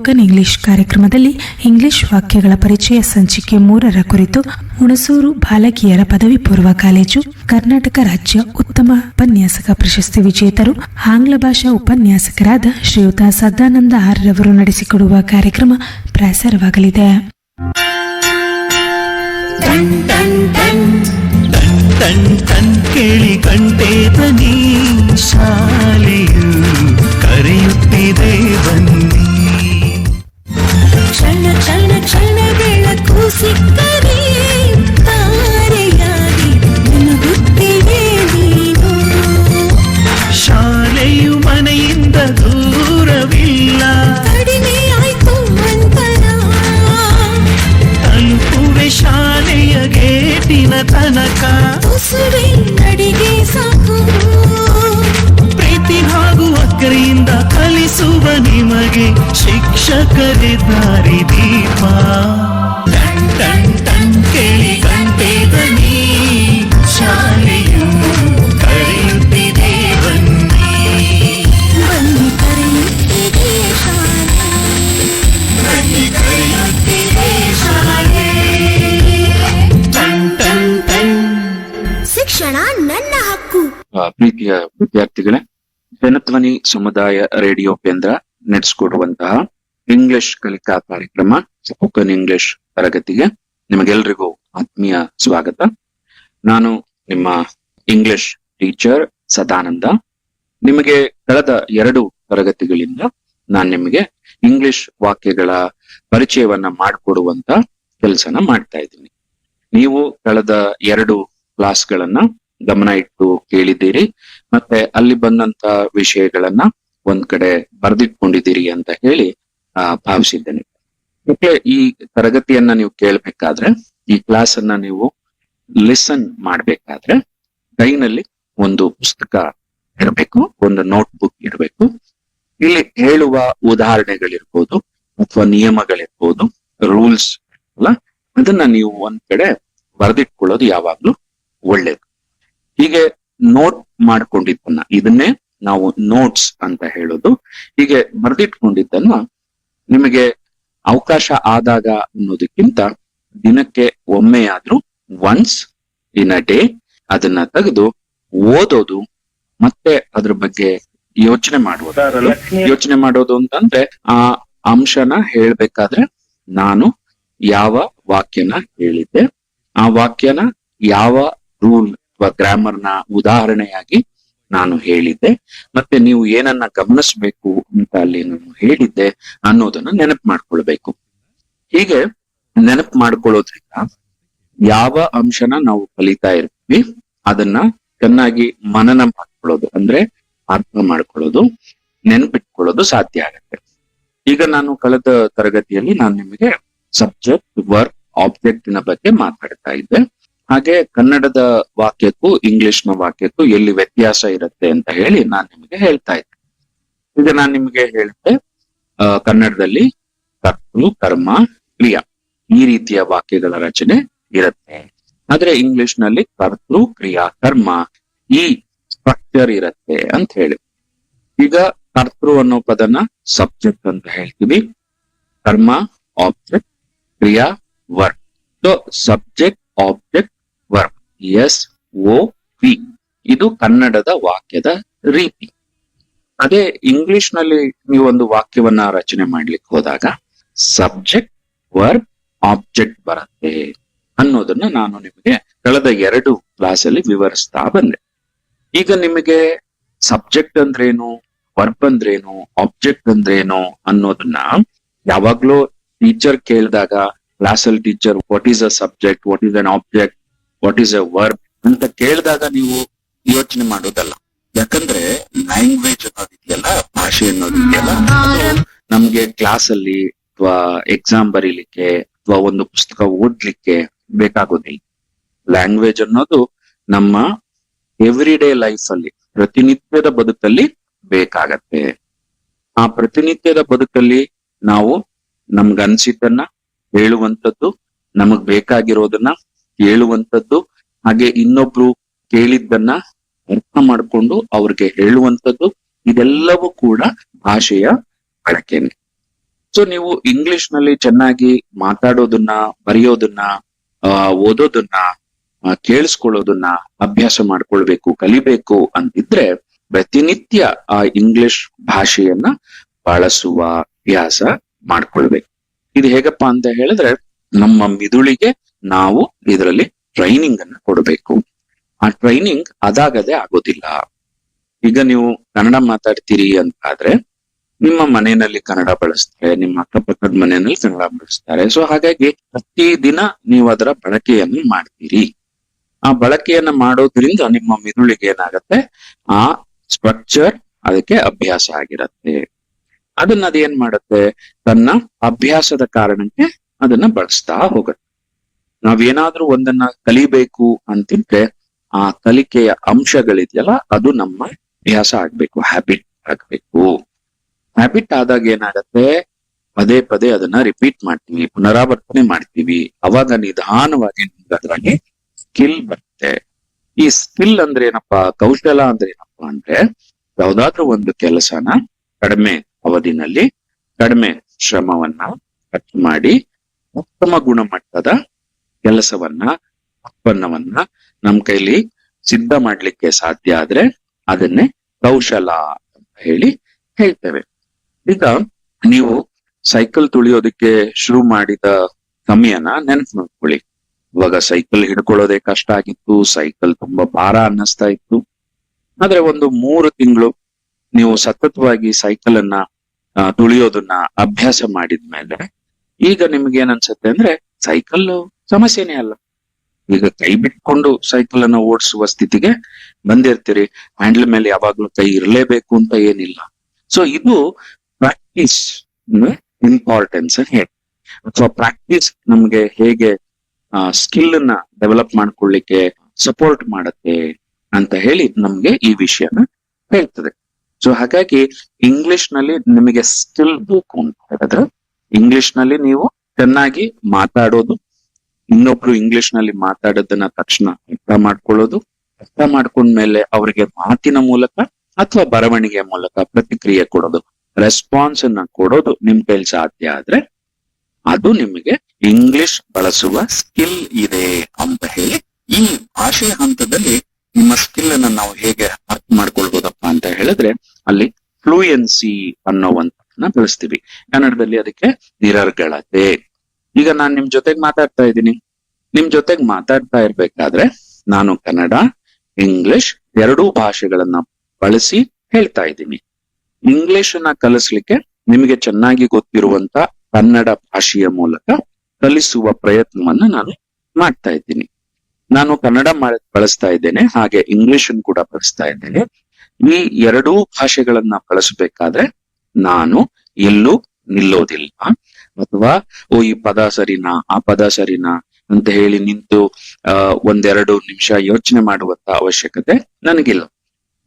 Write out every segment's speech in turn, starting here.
Spoken English ಕಾರ್ಯಕ್ರಮದಲ್ಲಿ English ವಾಕ್ಯಗಳ ಪರಿಚಯ ಸಂಚಿಕೆ ಮೂರರ ಕುರಿತು ಹುಣಸೂರು ಬಾಲಕಿಯರ ಪದವಿ ಪೂರ್ವ ಕಾಲೇಜು, ಕರ್ನಾಟಕ ರಾಜ್ಯ ಉತ್ತಮ ಉಪನ್ಯಾಸಕ ಪ್ರಶಸ್ತಿ ವಿಜೇತರು, ಆಂಗ್ಲ ಭಾಷಾ ಉಪನ್ಯಾಸಕರಾದ ಶ್ರೀಯುತ ಸದಾನಂದ ಆರ್ ರವರು ನಡೆಸಿಕೊಡುವ ಕಾರ್ಯಕ್ರಮ ಪ್ರಸಾರವಾಗಲಿದೆ. ಕರೆಯುತ್ತಿದೆ ಬನ್ನಿ. ಕ್ಷಣ ಕ್ಷಣ ಕ್ಷಣಗಳ ಕೂಸಿಕ್ಕರೆ ಆ, ಪ್ರೀತಿಯ ವಿದ್ಯಾರ್ಥಿಗಳೇ ಜನಧ್ವನಿ ಸಮುದಾಯ ರೇಡಿಯೋ ಕೇಂದ್ರ ನಡೆಸಿಕೊಡುವಂತಹ ಇಂಗ್ಲಿಷ್ ಕಲಿಕಾ ಕಾರ್ಯಕ್ರಮ ಸ್ಪೋಕನ್ ಇಂಗ್ಲಿಷ್ ತರಗತಿಗೆ ನಿಮಗೆಲ್ರಿಗೂ ಆತ್ಮೀಯ ಸ್ವಾಗತ. ನಾನು ನಿಮ್ಮ ಇಂಗ್ಲಿಷ್ ಟೀಚರ್ ಸದಾನಂದ. ನಿಮಗೆ ಕಳೆದ ಎರಡು ತರಗತಿಗಳಿಂದ ನಾನು ನಿಮಗೆ ಇಂಗ್ಲಿಷ್ ವಾಕ್ಯಗಳ ಪರಿಚಯವನ್ನ ಮಾಡಿಕೊಡುವಂತ ಕೆಲಸನ ಮಾಡ್ತಾ ಇದ್ದೀನಿ. ನೀವು ಕಳೆದ ಎರಡು ಕ್ಲಾಸ್ಗಳನ್ನ ಗಮನ ಇಟ್ಟು ಕೇಳಿದ್ದೀರಿ. ಮತ್ತೆ ಅಲ್ಲಿ ಬಂದಂತ ವಿಷಯಗಳನ್ನ ಒಂದ್ ಕಡೆ ಬರೆದಿಟ್ಕೊಂಡಿದ್ದೀರಿ ಅಂತ ಹೇಳಿ ಆ, ಭಾವಿಸಿದ್ದೇನೆ. ಮತ್ತೆ ಈ ತರಗತಿಯನ್ನ ನೀವು ಕೇಳ್ಬೇಕಾದ್ರೆ ಈ ಕ್ಲಾಸ್ ಅನ್ನ ನೀವು ಲಿಸನ್ ಮಾಡ್ಬೇಕಾದ್ರೆ ಕೈನಲ್ಲಿ ಒಂದು ಪುಸ್ತಕ ಇರಬೇಕು ಒಂದು ನೋಟ್ ಬುಕ್ ಇರಬೇಕು. ಇಲ್ಲಿ ಹೇಳುವ ಉದಾಹರಣೆಗಳಿರ್ಬೋದು ಅಥವಾ ನಿಯಮಗಳಿರ್ಬೋದು ರೂಲ್ಸ್ ಅಲ್ಲ ಅದನ್ನ ನೀವು ಒಂದ್ ಕಡೆ ಬರೆದಿಟ್ಕೊಳ್ಳೋದು ಯಾವಾಗ್ಲೂ ಒಳ್ಳೇದು. ಹೀಗೆ ನೋಟ್ ಮಾಡ್ಕೊಂಡಿದ್ದನ್ನ ಇದನ್ನೇ ನಾವು ನೋಟ್ಸ್ ಅಂತ ಹೇಳೋದು. ಹೀಗೆ ಬರೆದಿಟ್ಕೊಂಡಿದ್ದನ್ನ ನಿಮಗೆ ಅವಕಾಶ ಆದಾಗ ಅನ್ನೋದಕ್ಕಿಂತ ದಿನಕ್ಕೆ ಒಮ್ಮೆಯಾದ್ರೂ ಒನ್ಸ್ ಇನ್ ಅ ಡೇ ಅದನ್ನ ತೆಗೆದು ಓದೋದು ಮತ್ತೆ ಅದ್ರ ಬಗ್ಗೆ ಯೋಚನೆ ಮಾಡುವುದು. ಯೋಚನೆ ಮಾಡೋದು ಅಂತಂದ್ರೆ ಆ ಅಂಶನ ಹೇಳ್ಬೇಕಾದ್ರೆ ನಾನು ಯಾವ ವಾಕ್ಯನ ಹೇಳಿದ್ದೆ. ಆ ವಾಕ್ಯನ ಯಾವ ರೂಲ್ ಅಥವಾ ನ ಉದಾಹರಣೆಯಾಗಿ ನಾನು ಹೇಳಿದ್ದೆ. ಮತ್ತೆ ನೀವು ಏನನ್ನ ಗಮನಿಸ್ಬೇಕು ಅಂತ ಅಲ್ಲಿ ನಾನು ಹೇಳಿದ್ದೆ ಅನ್ನೋದನ್ನ ನೆನಪು ಮಾಡ್ಕೊಳ್ಬೇಕು. ಹೀಗೆ ನೆನಪು ಮಾಡ್ಕೊಳ್ಳೋದ್ರಿಂದ ಯಾವ ಅಂಶನ ನಾವು ಕಲಿತಾ ಇರ್ತೀವಿ, ಅದನ್ನ ಚೆನ್ನಾಗಿ ಮನನ ಮಾಡ್ಕೊಳ್ಳೋದು ಅಂದ್ರೆ ಅರ್ಥ ಮಾಡ್ಕೊಳ್ಳೋದು, ನೆನಪಿಟ್ಕೊಳ್ಳೋದು ಸಾಧ್ಯ ಆಗತ್ತೆ. ಈಗ ನಾನು ಕಳೆದ ತರಗತಿಯಲ್ಲಿ ನಾನು ನಿಮಗೆ ಸಬ್ಜೆಕ್ಟ್ ವರ್ಕ್ ಆಬ್ಜೆಕ್ಟ್ ಬಗ್ಗೆ ಮಾತಾಡ್ತಾ ಇದ್ದೆ. ಹಾಗೆ ಕನ್ನಡದ ವಾಕ್ಯಕ್ಕೂ ಇಂಗ್ಲಿಷ್ನ ವಾಕ್ಯಕ್ಕೂ ಎಲ್ಲಿ ವ್ಯತ್ಯಾಸ ಇರುತ್ತೆ ಅಂತ ಹೇಳಿ ನಾನು ನಿಮಗೆ ಹೇಳ್ತಾ ಇದ್ದೆ. ಈಗ ನಾನು ನಿಮಗೆ ಆ, ಕನ್ನಡದಲ್ಲಿ ಕರ್ತೃ ಕರ್ಮ ಕ್ರಿಯಾ ಈ ರೀತಿಯ ವಾಕ್ಯಗಳ ರಚನೆ ಇರುತ್ತೆ. ಆದ್ರೆ ಇಂಗ್ಲಿಷ್ನಲ್ಲಿ ಕರ್ತೃ ಕ್ರಿಯಾ ಕರ್ಮ ಈ ಸ್ಟ್ರಕ್ಚರ್ ಇರುತ್ತೆ ಅಂತ ಹೇಳಿ. ಈಗ ಕರ್ತೃ ಅನ್ನೋ ಪದನ ಸಬ್ಜೆಕ್ಟ್ ಅಂತ ಹೇಳ್ತೀವಿ. ಕರ್ಮ ಆಬ್ಜೆಕ್ಟ್ ಕ್ರಿಯಾ verb so subject object S O V ಇದು ಕನ್ನಡದ ವಾಕ್ಯದ ರೀತಿ. ಅದೇ ಇಂಗ್ಲಿಷ್ನಲ್ಲಿ ನೀವು ಒಂದು ವಾಕ್ಯವನ್ನ ರಚನೆ ಮಾಡ್ಲಿಕ್ಕೆ ಹೋದಾಗ, ಸಬ್ಜೆಕ್ಟ್ ವರ್ಬ್ ಆಬ್ಜೆಕ್ಟ್ ಬರುತ್ತೆ ಅನ್ನೋದನ್ನ ನಾನು ನಿಮಗೆ ಕಳೆದ ಎರಡು ಕ್ಲಾಸ್ ಅಲ್ಲಿ ವಿವರಿಸ್ತಾ ಬಂದೆ. ಈಗ ನಿಮಗೆ ಸಬ್ಜೆಕ್ಟ್ ಅಂದ್ರೇನು, ವರ್ಬ್ ಅಂದ್ರೇನು, ಆಬ್ಜೆಕ್ಟ್ ಅಂದ್ರೇನು ಅನ್ನೋದನ್ನ ಯಾವಾಗ್ಲೂ ಟೀಚರ್ ಕೇಳಿದಾಗ ಕ್ಲಾಸ್ ಅಲ್ಲಿ teacher what is a subject what is an object what is a verb ಅಂತ ಕೇಳಿದಾಗ ನೀವು ಯೋಚನೆ ಮಾಡೋದಲ್ಲ ಯಾಕಂದ್ರೆ ಲ್ಯಾಂಗ್ವೇಜ್ ಅನ್ನೋದಿದೆಯಲ್ಲ ಭಾಷೆ ಅನ್ನೋದಿದೆಯಲ್ಲ ನಮ್ಗೆ ಕ್ಲಾಸ್ ಅಲ್ಲಿ ಅಥವಾ ಎಕ್ಸಾಮ್ ಬರೀಲಿಕ್ಕೆ ಅಥವಾ ಒಂದು ಪುಸ್ತಕ ಓದ್ಲಿಕ್ಕೆ ಬೇಕಾಗೋದಿಲ್ಲ. ಲ್ಯಾಂಗ್ವೇಜ್ ಅನ್ನೋದು ನಮ್ಮ ಎವ್ರಿ ಡೇ ಲೈಫ್ ಅಲ್ಲಿ ಪ್ರತಿನಿತ್ಯದ ಬದುಕಲ್ಲಿ ಬೇಕಾಗತ್ತೆ. ಆ ಪ್ರತಿನಿತ್ಯದ ಬದುಕಲ್ಲಿ ನಾವು ನಮ್ಗನ್ಸಿದ್ದನ್ನ ಹೇಳುವಂಥದ್ದು ನಮಗ್ ಬೇಕಾಗಿರೋದನ್ನ ಹೇಳುವಂಥದ್ದು. ಹಾಗೆ ಇನ್ನೊಬ್ರು ಕೇಳಿದ್ದನ್ನ ಅರ್ಥ ಮಾಡ್ಕೊಂಡು ಅವ್ರಿಗೆ ಹೇಳುವಂಥದ್ದು. ಇದೆಲ್ಲವೂ ಕೂಡ ಭಾಷೆಯ ಬಳಕೆನೆ. ಸೊ ನೀವು ಇಂಗ್ಲಿಷ್ನಲ್ಲಿ ಚೆನ್ನಾಗಿ ಮಾತಾಡೋದನ್ನ, ಬರೆಯೋದನ್ನ ಓದೋದನ್ನ ಕೇಳಿಸ್ಕೊಳ್ಳೋದನ್ನ ಅಭ್ಯಾಸ ಮಾಡ್ಕೊಳ್ಬೇಕು, ಕಲಿಬೇಕು ಅಂತಿದ್ರೆ ಪ್ರತಿನಿತ್ಯ ಆ ಇಂಗ್ಲಿಷ್ ಭಾಷೆಯನ್ನ ಬಳಸುವ ಅಭ್ಯಾಸ ಮಾಡ್ಕೊಳ್ಬೇಕು. ಇದು ಹೇಗಪ್ಪ ಅಂತ ಹೇಳಿದ್ರೆ ನಮ್ಮ ಮಿದುಳಿಗೆ ನಾವು ಇದರಲ್ಲಿ ಟ್ರೈನಿಂಗ್ ಅನ್ನ ಕೊಡಬೇಕು. ಆ ಟ್ರೈನಿಂಗ್ ಅದಾಗದೆ ಆಗೋದಿಲ್ಲ. ಈಗ ನೀವು ಕನ್ನಡ ಮಾತಾಡ್ತೀರಿ ಅಂತ ಆದ್ರೆ ನಿಮ್ಮ ಮನೆಯಲ್ಲಿ ಕನ್ನಡ ಬಳಸ್ತಾರೆ, ನಿಮ್ಮ ಅಕ್ಕಪಕ್ಕದ ಮನೆಯಲ್ಲಿ ಕನ್ನಡ ಬಳಸ್ತಾರೆ. ಸೊ ಹಾಗಾಗಿ ಪ್ರತಿ ದಿನ ನೀವು ಅದರ ಬಳಕೆಯನ್ನು ಮಾಡ್ತೀರಿ. ಆ ಬಳಕೆಯನ್ನ ಮಾಡೋದ್ರಿಂದ ನಿಮ್ಮ ಮಿದುಳಿಗೆ ಏನಾಗತ್ತೆ? ಆ ಸ್ಟ್ರಕ್ಚರ್ ಅದಕ್ಕೆ ಅಭ್ಯಾಸ ಆಗಿರತ್ತೆ. ಅದನ್ನ ಅದೇನ್ ಮಾಡುತ್ತೆ? ತನ್ನ ಅಭ್ಯಾಸದ ಕಾರಣಕ್ಕೆ ಅದನ್ನ ಬಳಸ್ತಾ ಹೋಗುತ್ತೆ. ನಾವೇನಾದ್ರೂ ಒಂದನ್ನ ಕಲಿಬೇಕು ಅಂತಿದ್ರೆ ಆ ಕಲಿಕೆಯ ಅಂಶಗಳಿದೆಯಲ್ಲ, ಅದು ನಮ್ಮ ಅಭ್ಯಾಸ ಆಗ್ಬೇಕು ಹ್ಯಾಬಿಟ್ ಆಗ್ಬೇಕು. ಹ್ಯಾಬಿಟ್ ಆದಾಗ ಏನಾಗತ್ತೆ? ಪದೇ ಪದೇ ಅದನ್ನ ರಿಪೀಟ್ ಮಾಡ್ತೀವಿ, ಪುನರಾವರ್ತನೆ ಮಾಡ್ತೀವಿ. ಅವಾಗ ನಿಧಾನವಾಗಿ ನಮ್ಗೆ ಅದ್ರಲ್ಲಿ ಸ್ಕಿಲ್ ಬರುತ್ತೆ. ಈ ಸ್ಕಿಲ್ ಅಂದ್ರೆ ಏನಪ್ಪಾ? ಕೌಶಲ ಅಂದ್ರೆ ಏನಪ್ಪಾ ಅಂದ್ರೆ, ಯಾವ್ದಾದ್ರೂ ಒಂದು ಕೆಲಸನ ಕಡಿಮೆ ಅವಧಿನಲ್ಲಿ ಕಡಿಮೆ ಶ್ರಮವನ್ನ ಖರ್ಚು ಮಾಡಿ ಉತ್ತಮ ಗುಣಮಟ್ಟದ ಕೆಲಸವನ್ನ, ಉತ್ಪನ್ನವನ್ನ ನಮ್ ಕೈಲಿ ಸಿದ್ಧ ಮಾಡ್ಲಿಕ್ಕೆ ಸಾಧ್ಯ ಆದ್ರೆ ಅದನ್ನೇ ಕೌಶಲ ಅಂತ ಹೇಳಿ ಹೇಳ್ತೇವೆ. ಈಗ ನೀವು ಸೈಕಲ್ ತುಳಿಯೋದಕ್ಕೆ ಶುರು ಮಾಡಿದ ಸಮಯನ ನೆನಪು ನೋಡ್ಕೊಳ್ಳಿ. ಇವಾಗ ಸೈಕಲ್ ಹಿಡ್ಕೊಳ್ಳೋದೇ ಕಷ್ಟ ಆಗಿತ್ತು, ಸೈಕಲ್ ತುಂಬಾ ಭಾರ ಅನ್ನಿಸ್ತಾ ಇತ್ತು. ಆದ್ರೆ ಒಂದು ಮೂರು ತಿಂಗಳು ನೀವು ಸತತವಾಗಿ ಸೈಕಲ್ ಅನ್ನ ತುಳಿಯೋದನ್ನ ಅಭ್ಯಾಸ ಮಾಡಿದ್ಮೇಲೆ ಈಗ ನಿಮ್ಗೆ ಏನ್ ಅನ್ಸುತ್ತೆ ಅಂದ್ರೆ ಸೈಕಲ್ ಸಮಸ್ಯೆನೇ ಅಲ್ಲ. ಈಗ ಕೈ ಬಿಟ್ಕೊಂಡು ಸೈಕಲ್ ಅನ್ನ ಓಡಿಸುವ ಸ್ಥಿತಿಗೆ ಬಂದಿರ್ತೀರಿ. ಹ್ಯಾಂಡಲ್ ಮೇಲೆ ಯಾವಾಗ್ಲೂ ಕೈ ಇರಲೇಬೇಕು ಅಂತ ಏನಿಲ್ಲ. ಸೊ ಇದು ಪ್ರಾಕ್ಟೀಸ್ ಇಂಪಾರ್ಟೆನ್ಸ್ ಹೇಳಿ. ಅಥವಾ ಪ್ರಾಕ್ಟೀಸ್ ನಮ್ಗೆ ಹೇಗೆ ಸ್ಕಿಲ್ ಅನ್ನ ಡೆವಲಪ್ ಮಾಡ್ಕೊಳ್ಳಿಕ್ಕೆ ಸಪೋರ್ಟ್ ಮಾಡುತ್ತೆ ಅಂತ ಹೇಳಿ ನಮ್ಗೆ ಈ ವಿಷಯನ ಹೇಳ್ತದೆ. ಸೊ ಹಾಗಾಗಿ ಇಂಗ್ಲಿಷ್ನಲ್ಲಿ ನಿಮಗೆ ಸ್ಕಿಲ್ ಬೇಕು ಅಂತ ಹೇಳಿದ್ರೆ ಇಂಗ್ಲಿಷ್ನಲ್ಲಿ ನೀವು ಚೆನ್ನಾಗಿ ಮಾತಾಡೋದು ಇನ್ನೊಬ್ರು ಇಂಗ್ಲಿಷ್ನಲ್ಲಿ ಮಾತಾಡೋದನ್ನ ತಕ್ಷಣ ಅರ್ಥ ಮಾಡ್ಕೊಳ್ಳೋದು, ಅರ್ಥ ಮಾಡ್ಕೊಂಡ್ಮೇಲೆ ಅವರಿಗೆ ಮಾತಿನ ಮೂಲಕ ಅಥವಾ ಬರವಣಿಗೆಯ ಮೂಲಕ ಪ್ರತಿಕ್ರಿಯೆ ಕೊಡೋದು. ರೆಸ್ಪಾನ್ಸ್ ಅನ್ನ ಕೊಡೋದು ನಿಮ್ ಕೈಲಿ ಸಾಧ್ಯ ಆದ್ರೆ ಅದು ನಿಮಗೆ ಇಂಗ್ಲಿಷ್ ಬಳಸುವ ಸ್ಕಿಲ್ ಇದೆ ಅಂತ ಹೇಳಿ ಈ ಭಾಷೆಯ ಹಂತದಲ್ಲಿ ನಿಮ್ಮ ಸ್ಕಿಲ್ ಅನ್ನ ನಾವು ಹೇಗೆ ಅರ್ಥ ಮಾಡ್ಕೊಳ್ಬೋದಪ್ಪ ಅಂತ ಹೇಳಿದ್ರೆ ಅಲ್ಲಿ ಫ್ಲೂಯೆನ್ಸಿ ಅನ್ನೋವಂತನ್ನ ಬಳಸ್ತೀವಿ ಕನ್ನಡದಲ್ಲಿ ಅದಕ್ಕೆ ನಿರರ್ಗಳತೆ. ಈಗ ನಾನ್ ನಿಮ್ ಜೊತೆಗೆ ಮಾತಾಡ್ತಾ ಇದ್ದೀನಿ. ನಿಮ್ ಜೊತೆಗೆ ಮಾತಾಡ್ತಾ ಇರ್ಬೇಕಾದ್ರೆ ನಾನು ಕನ್ನಡ, ಇಂಗ್ಲಿಷ್ ಎರಡೂ ಭಾಷೆಗಳನ್ನ ಬಳಸಿ ಹೇಳ್ತಾ ಇದ್ದೀನಿ. ಇಂಗ್ಲಿಷ್ ಅನ್ನ ಕಲಿಸ್ಲಿಕ್ಕೆ ನಿಮಗೆ ಚೆನ್ನಾಗಿ ಗೊತ್ತಿರುವಂತ ಕನ್ನಡ ಭಾಷೆಯ ಮೂಲಕ ಕಲಿಸುವ ಪ್ರಯತ್ನವನ್ನ ನಾನು ಮಾಡ್ತಾ ಇದ್ದೀನಿ. ನಾನು ಕನ್ನಡ ಬಳಸ್ತಾ ಇದ್ದೇನೆ, ಹಾಗೆ ಇಂಗ್ಲಿಷ್ ಅನ್ನು ಕೂಡ ಬಳಸ್ತಾ ಇದ್ದೇನೆ. ಈ ಎರಡೂ ಭಾಷೆಗಳನ್ನ ಬಳಸಬೇಕಾದ್ರೆ ನಾನು ಎಲ್ಲೂ ನಿಲ್ಲೋದಿಲ್ಲ. ಅಥವಾ, ಓ, ಈ ಪದ ಸರಿನಾ, ಆ ಪದ ಸರಿನಾ ಅಂತ ಹೇಳಿ ನಿಂತು, ಆ, ಒಂದೆರಡು ನಿಮಿಷ ಯೋಚನೆ ಮಾಡುವಂತ ಅವಶ್ಯಕತೆ ನನಗಿಲ್ಲ.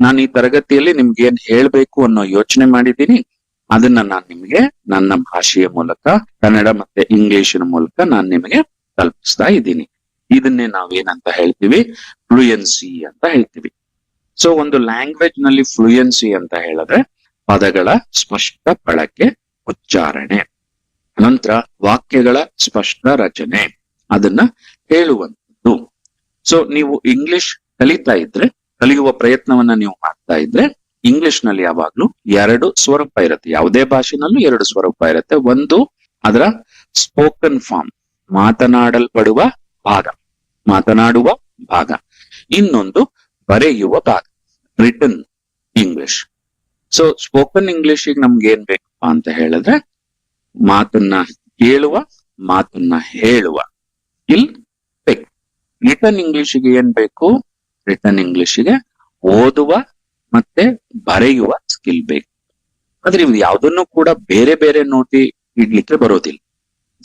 ನಾನು ಈ ತರಗತಿಯಲ್ಲಿ ನಿಮ್ಗೆ ಏನ್ ಹೇಳ್ಬೇಕು ಅನ್ನೋ ಯೋಚನೆ ಮಾಡಿದ್ದೀನಿ. ಅದನ್ನ ನಾನು ನಿಮಗೆ ನನ್ನ ಭಾಷೆಯ ಮೂಲಕ, ಕನ್ನಡ ಮತ್ತೆ ಇಂಗ್ಲಿಷಿನ ಮೂಲಕ ನಾನು ನಿಮಗೆ ತಲುಪಿಸ್ತಾ ಇದ್ದೀನಿ. ಇದನ್ನೇ ನಾವೇನಂತ ಹೇಳ್ತೀವಿ? ಫ್ಲೂಯೆನ್ಸಿ ಅಂತ ಹೇಳ್ತೀವಿ. ಸೊ ಒಂದು ಲ್ಯಾಂಗ್ವೇಜ್ನಲ್ಲಿ ಫ್ಲೂಯೆನ್ಸಿ ಅಂತ ಹೇಳಿದ್ರೆ, ಪದಗಳ ಸ್ಪಷ್ಟ ಬಳಕೆ, ಉಚ್ಚಾರಣೆ. ನಂತರ ವಾಕ್ಯಗಳ ಸ್ಪಷ್ಟ ರಚನೆ ಅದನ್ನ ಹೇಳುವಂಥದ್ದು. ಸೊ ನೀವು ಇಂಗ್ಲಿಷ್ ಕಲಿತಾ ಇದ್ರೆ, ಕಲಿಯುವ ಪ್ರಯತ್ನವನ್ನ ನೀವು ಮಾಡ್ತಾ ಇದ್ರೆ ಇಂಗ್ಲಿಷ್ನಲ್ಲಿ ಯಾವಾಗ್ಲೂ ಎರಡು ಸ್ವರೂಪ ಇರುತ್ತೆ. ಯಾವುದೇ ಭಾಷೆನಲ್ಲೂ ಎರಡು ಸ್ವರೂಪ ಇರುತ್ತೆ. ಒಂದು ಅದರ ಸ್ಪೋಕನ್ ಫಾರ್ಮ್ ಮಾತನಾಡಲ್ಪಡುವ ಭಾಗ, ಮಾತನಾಡುವ ಭಾಗ. ಇನ್ನೊಂದು ಬರೆಯುವ ಭಾಗ ರಿಟನ್ ಇಂಗ್ಲಿಷ್ ಸೊ ಸ್ಪೋಕನ್ ಇಂಗ್ಲಿಷಿಗೆ ನಮ್ಗೆ ಏನ್ ಬೇಕಪ್ಪ ಅಂತ ಹೇಳಿದ್ರೆ ಮಾತನ್ನ ಕೇಳುವ, ಮಾತನ್ನ ಹೇಳುವ. ಇಲ್ ಪೆಕ್ ರಿಟರ್ನ್ ಇಂಗ್ಲಿಷ್ಗೆ ಏನ್ ಬೇಕು? ರಿಟರ್ನ್ ಇಂಗ್ಲಿಷ್ಗೆ ಓದುವ ಮತ್ತೆ ಬರೆಯುವ ಸ್ಕಿಲ್ ಬೇಕು. ಆದ್ರೆ ಇವ್ ಯಾವ್ದನ್ನು ಕೂಡ ಬೇರೆ ಬೇರೆ ನೋಟಿ ಇಡ್ಲಿಕ್ಕೆ ಬರೋದಿಲ್ಲ.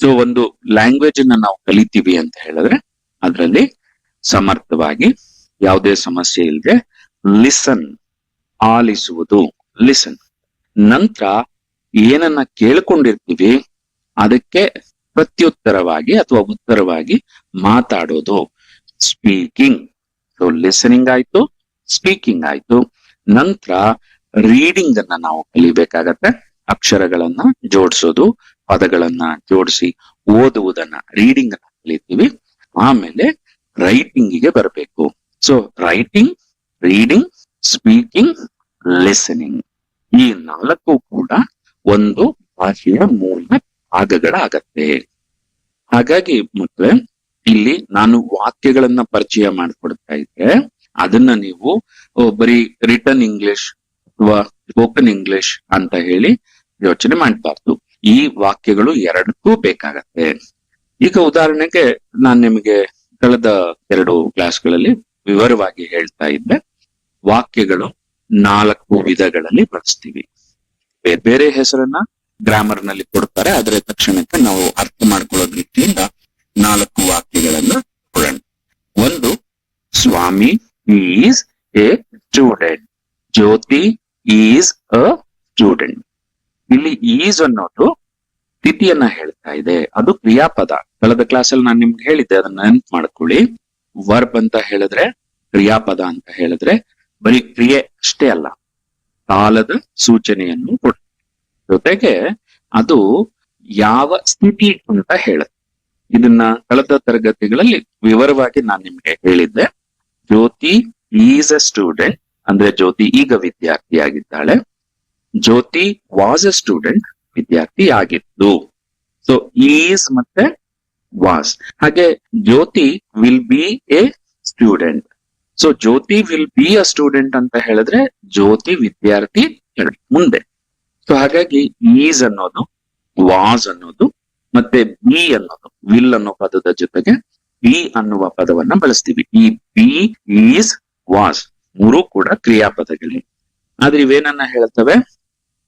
ಸೊ ಒಂದು ಲ್ಯಾಂಗ್ವೇಜ್ ಅನ್ನ ನಾವು ಕಲಿತೀವಿ ಅಂತ ಹೇಳಿದ್ರೆ ಅದರಲ್ಲಿ ಸಮರ್ಥವಾಗಿ ಯಾವುದೇ ಸಮಸ್ಯೆ ಇಲ್ಲದೆ ಲಿಸನ್ ಆಲಿಸುವುದು. ಲಿಸನ್ ನಂತರ ಏನನ್ನ ಕೇಳ್ಕೊಂಡಿರ್ತೀವಿ, ಅದಕ್ಕೆ ಪ್ರತ್ಯುತ್ತರವಾಗಿ ಅಥವಾ ಉತ್ತರವಾಗಿ ಮಾತಾಡೋದು. ಸ್ಪೀಕಿಂಗ್ ಸೊ ಲಿಸನಿಂಗ್ ಆಯ್ತು ಸ್ಪೀಕಿಂಗ್ ಆಯ್ತು. ನಂತರ ರೀಡಿಂಗ್ ಅನ್ನ ನಾವು ಕಲಿಬೇಕಾಗತ್ತೆ. ಅಕ್ಷರಗಳನ್ನ ಜೋಡಿಸೋದು, ಪದಗಳನ್ನ ಜೋಡಿಸಿ ಓದುವುದನ್ನ ರೀಡಿಂಗ್ ಅನ್ನ ಕಲಿತೀವಿ. ಆಮೇಲೆ ರೈಟಿಂಗ್ಗೆ ಬರಬೇಕು. So writing reading speaking listening ಈ ನಾಲ್ಕು ಕೂಡ ಒಂದು ಭಾಷೆಯ ಮೂಲ ಭಾಗಗಳಾಗತ್ತೆ. ಹಾಗಾಗಿ ಮಕ್ಕಳೇ, ಇಲ್ಲಿ ನಾನು ವಾಕ್ಯಗಳನ್ನ ಪರಿಚಯ ಮಾಡಿಕೊಡ್ತಾ ಇದ್ದೆ ಅದನ್ನ ನೀವು ಬರೀ ರಿಟರ್ನ್ ಇಂಗ್ಲಿಷ್ ಅಥವಾ ಸ್ಪೋಕನ್ ಇಂಗ್ಲಿಷ್ ಅಂತ ಹೇಳಿ ಯೋಚನೆ ಮಾಡಬಾರ್ದು. ಈ ವಾಕ್ಯಗಳು ಎರಡಕ್ಕೂ ಬೇಕಾಗತ್ತೆ. ಈಗ ಉದಾಹರಣೆಗೆ ನಾನು ನಿಮಗೆ ಕಳೆದ ಎರಡು ಕ್ಲಾಸ್ಗಳಲ್ಲಿ ವಿವರವಾಗಿ ಹೇಳ್ತಾ ಇದ್ದೆ. ವಾಕ್ಯಗಳು ನಾಲ್ಕು ವಿಧಗಳಲ್ಲಿ ಬಳಸ್ತೀವಿ. ಬೇರೆ ಹೆಸರನ್ನ ಗ್ರಾಮರ್ನಲ್ಲಿ ಕೊಡ್ತಾರೆ. ಅದರ ತಕ್ಷಣಕ್ಕೆ ನಾವು ಅರ್ಥ ಮಾಡ್ಕೊಳ್ಳೋ ರೀತಿಯಿಂದ ನಾಲ್ಕು ವಾಕ್ಯಗಳನ್ನ ಕೊಡೋಣ. ಒಂದು, Swamy is a student. Jyothi is a student. ಇಲ್ಲಿ ಈಸ್ ಅನ್ನೋದು ಸ್ಥಿತಿಯನ್ನ ಹೇಳ್ತಾ ಇದೆ. ಅದು ಕ್ರಿಯಾಪದ. ಕಳೆದ ಕ್ಲಾಸಲ್ಲಿ ನಾನು ನಿಮ್ಗೆ ಹೇಳಿದ್ದೆ, ಅದನ್ನ ನೆನ್ಪು ಮಾಡ್ಕೊಳ್ಳಿ. ವರ್ಬ್ ಅಂತ ಹೇಳಿದ್ರೆ ಕ್ರಿಯಾಪದ ಅಂತ ಹೇಳಿದ್ರೆ ಬರೀ ಕ್ರಿಯೆ ಅಷ್ಟೇ ಅಲ್ಲ. ಕಾಲದ ಸೂಚನೆಯನ್ನು ಕೊಡ್ತದೆ ಜೊತೆಗೆ ಅದು ಯಾವ ಸ್ಥಿತಿ ಅಂತ ಹೇಳುತ್ತೆ ಇದನ್ನ ಕಳೆದ ತರಗತಿಗಳಲ್ಲಿ ವಿವರವಾಗಿ ನಾನು ನಿಮ್ಗೆ ಹೇಳಿದ್ದೆ. ಜ್ಯೋತಿ ಈಸ್ ಅ ಸ್ಟೂಡೆಂಟ್ ಅಂದ್ರೆ ಜ್ಯೋತಿ ಈಗ ವಿದ್ಯಾರ್ಥಿಯಾಗಿದ್ದಾಳೆ. ಜ್ಯೋತಿ ವಾಸ್ ಅ ಸ್ಟೂಡೆಂಟ್ ವಿದ್ಯಾರ್ಥಿ ಆಗಿದ್ದು ಸೊ ಈಸ್ ಮತ್ತೆ ವಾಸ್ ಹಾಗೆ Jyothi will be a student so Jyothi will be a student ಅಂತ ಹೇಳಿದ್ರೆ ಜ್ಯೋತಿ ವಿದ್ಯಾರ್ಥಿ ಮುಂದೆ. ಸೊ ಹಾಗಾಗಿ ಈಸ್ ಅನ್ನೋದು, ವಾಸ್ ಅನ್ನೋದು, ಮತ್ತೆ ಬಿ ಅನ್ನೋದು, ವಿಲ್ ಅನ್ನೋ ಪದದ ಜೊತೆಗೆ ಬಿ ಅನ್ನುವ ಪದವನ್ನ ಬಳಸ್ತೀವಿ. ಈ ಬಿ ಈಸ್ ವಾಸ್, ಮೂರು ಕೂಡ ಕ್ರಿಯಾಪದಗಳೇ ಆದ್ರೆ ಇವೇನನ್ನ ಹೇಳ್ತವೆ?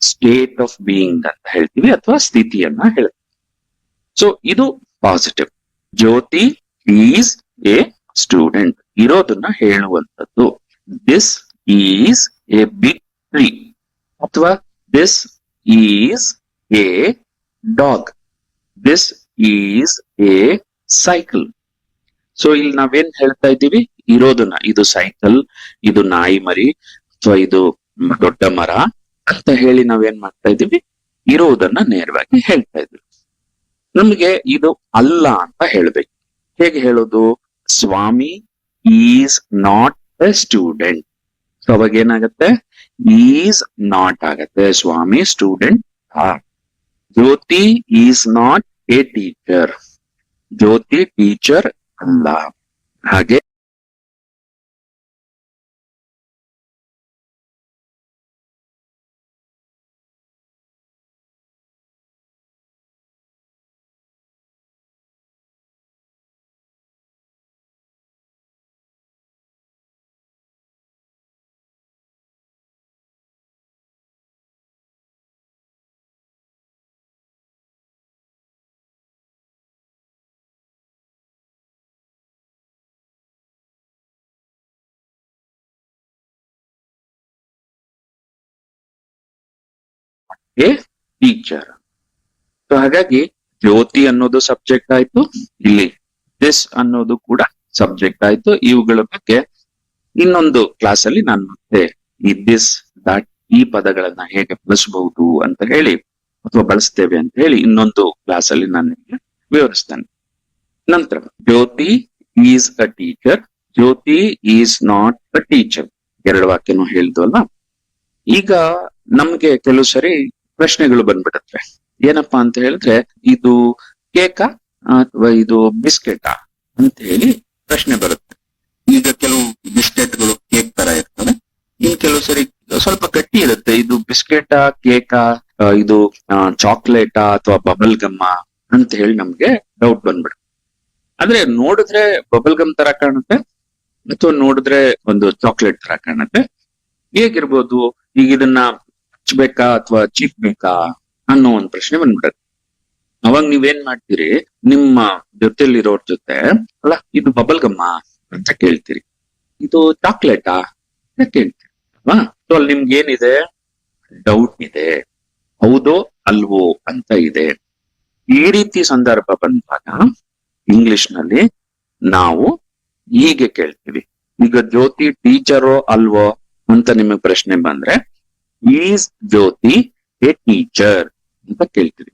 ಸ್ಟೇಟ್ ಆಫ್ ಬೀಯಿಂಗ್ ಅಂತ ಹೇಳ್ತೀವಿ, ಅಥವಾ ಸ್ಥಿತಿಯನ್ನ ಹೇಳ್ತೀವಿ. ಸೊ ಇದು positive Jyothi is a student ಇರೋದನ್ನ ಹೇಳುವಂಥದ್ದು. This is a big tree ಅಥವಾ this is a dog this is a cycle so ಇಲ್ಲಿ ನಾವೇನ್ ಹೇಳ್ತಾ ಇದ್ದೀವಿ? ಇರೋದನ್ನ. ಇದು ಸೈಕಲ್ ಇದು ನಾಯಿ ಮರಿ ಅಥವಾ ಇದು ದೊಡ್ಡ ಮರ ಅಂತ ಹೇಳಿ ನಾವೇನ್ ಮಾಡ್ತಾ ಇದ್ದೀವಿ? ಇರೋದನ್ನ ನೇರವಾಗಿ ಹೇಳ್ತಾ ಇದ್ವಿ ನಮ್ಗೆ ಇದು ಅಲ್ಲ ಅಂತ ಹೇಳ್ಬೇಕು. ಹೇಗೆ ಹೇಳೋದು? Swamy is not a student so ಅವಾಗ ಏನಾಗತ್ತೆ? ಈಸ್ ನಾಟ್ ಆಗತ್ತೆ. Swamy student Jyothi is not a teacher Jyothi teacher ಅಲ್ಲ. ಹಾಗೆ ಎ ಟೀಚರ್ ಸೊ ಹಾಗಾಗಿ ಜ್ಯೋತಿ ಅನ್ನೋದು ಸಬ್ಜೆಕ್ಟ್ ಆಯ್ತು, ಇಲ್ಲಿ ದಿಸ್ ಅನ್ನೋದು ಕೂಡ ಸಬ್ಜೆಕ್ಟ್ ಆಯ್ತು. ಇವುಗಳ ಬಗ್ಗೆ ಇನ್ನೊಂದು ಕ್ಲಾಸ್ ಅಲ್ಲಿ ನಾನು ಮತ್ತೆ ಈ ದಿಸ್ ದಟ್ ಈ ಪದಗಳನ್ನ ಹೇಗೆ ಬಳಸಬಹುದು ಅಂತ ಹೇಳಿ ಅಥವಾ ಬಳಸ್ತೇವೆ ಅಂತ ಹೇಳಿ ಇನ್ನೊಂದು ಕ್ಲಾಸ್ ಅಲ್ಲಿ ನಾನು ನಿಮಗೆ ವಿವರಿಸ್ತೇನೆ. ನಂತರ Jyothi is a teacher Jyothi is not a teacher ಎರಡು ವಾಕ್ಯನೂ ಹೇಳಿದ್ವಲ್ಲ ಈಗ ನಮ್ಗೆ ಕೆಲವು ಸರಿ ಪ್ರಶ್ನೆಗಳು ಬಂದ್ಬಿಡತ್ವೆ ಏನಪ್ಪಾ ಅಂತ ಹೇಳಿದ್ರೆ, ಇದು ಕೇಕಾ ಅಥವಾ ಇದು ಬಿಸ್ಕೆಟಾ ಅಂತ ಹೇಳಿ ಪ್ರಶ್ನೆ ಬರುತ್ತೆ. ಈಗ ಕೆಲವು ಬಿಸ್ಕೆಟ್ಗಳು ಕೇಕ್ ತರ ಇರ್ತವೆ. ಇನ್ ಕೆಲವು ಸರಿ ಸ್ವಲ್ಪ ಗಟ್ಟಿ ಇರುತ್ತೆ. ಇದು ಬಿಸ್ಕೆಟಾ, ಕೇಕಾ ಇದು ಚಾಕ್ಲೇಟಾ ಅಥವಾ ಬಬಲ್ ಗಮ್ಮ ಅಂತ ಹೇಳಿ ನಮ್ಗೆ ಡೌಟ್ ಬಂದ್ಬಿಡುತ್ತೆ. ಆದ್ರೆ ನೋಡಿದ್ರೆ ಬಬಲ್ ಗಮ್ ತರ ಕಾಣುತ್ತೆ ಅಥವಾ ನೋಡಿದ್ರೆ ಒಂದು ಚಾಕ್ಲೇಟ್ ತರ ಕಾಣುತ್ತೆ. ಹೇಗಿರ್ಬೋದು? ಈಗ ಇದನ್ನ ಹಚ್ಬೇಕಾ ಅಥವಾ ಚೀಪ್ಬೇಕಾ ಅನ್ನೋ ಒಂದ್ ಪ್ರಶ್ನೆ ಬಂದ್ಬಿಡುತ್ತೆ. ಅವಾಗ ನೀವೇನ್ ಮಾಡ್ತೀರಿ? ನಿಮ್ಮ ಜೊತೆಲಿರೋರ್ ಜೊತೆ, ಅಲ್ಲ, ಇದು ಬಬಲ್ ಗಮ್ಮ ಅಂತ ಕೇಳ್ತೀರಿ. ಇದು ಚಾಕ್ಲೇಟಾ? ಅಂತ ಕೇಳ್ತೀರಿ ಅಲ್ವಾ? ಸೊ ಅಲ್ಲಿ ನಿಮ್ಗೆ ಏನಿದೆ ಡೌಟ್ ಇದೆ. ಹೌದೋ ಅಲ್ವೋ ಅಂತ ಇದೆ. ಈ ರೀತಿ ಸಂದರ್ಭ ಬಂದಾಗ ಇಂಗ್ಲಿಷ್ನಲ್ಲಿ ನಾವು ಹೀಗೆ ಕೇಳ್ತೀವಿ. ಈಗ ಜ್ಯೋತಿ ಟೀಚರೋ ಅಲ್ವೋ ಅಂತ ನಿಮಗೆ ಪ್ರಶ್ನೆ ಬಂದ್ರೆ ಈಸ್ ಜ್ಯೋತಿ ಎ ಟೀಚರ್ ಅಂತ ಕೇಳ್ತೀರಿ.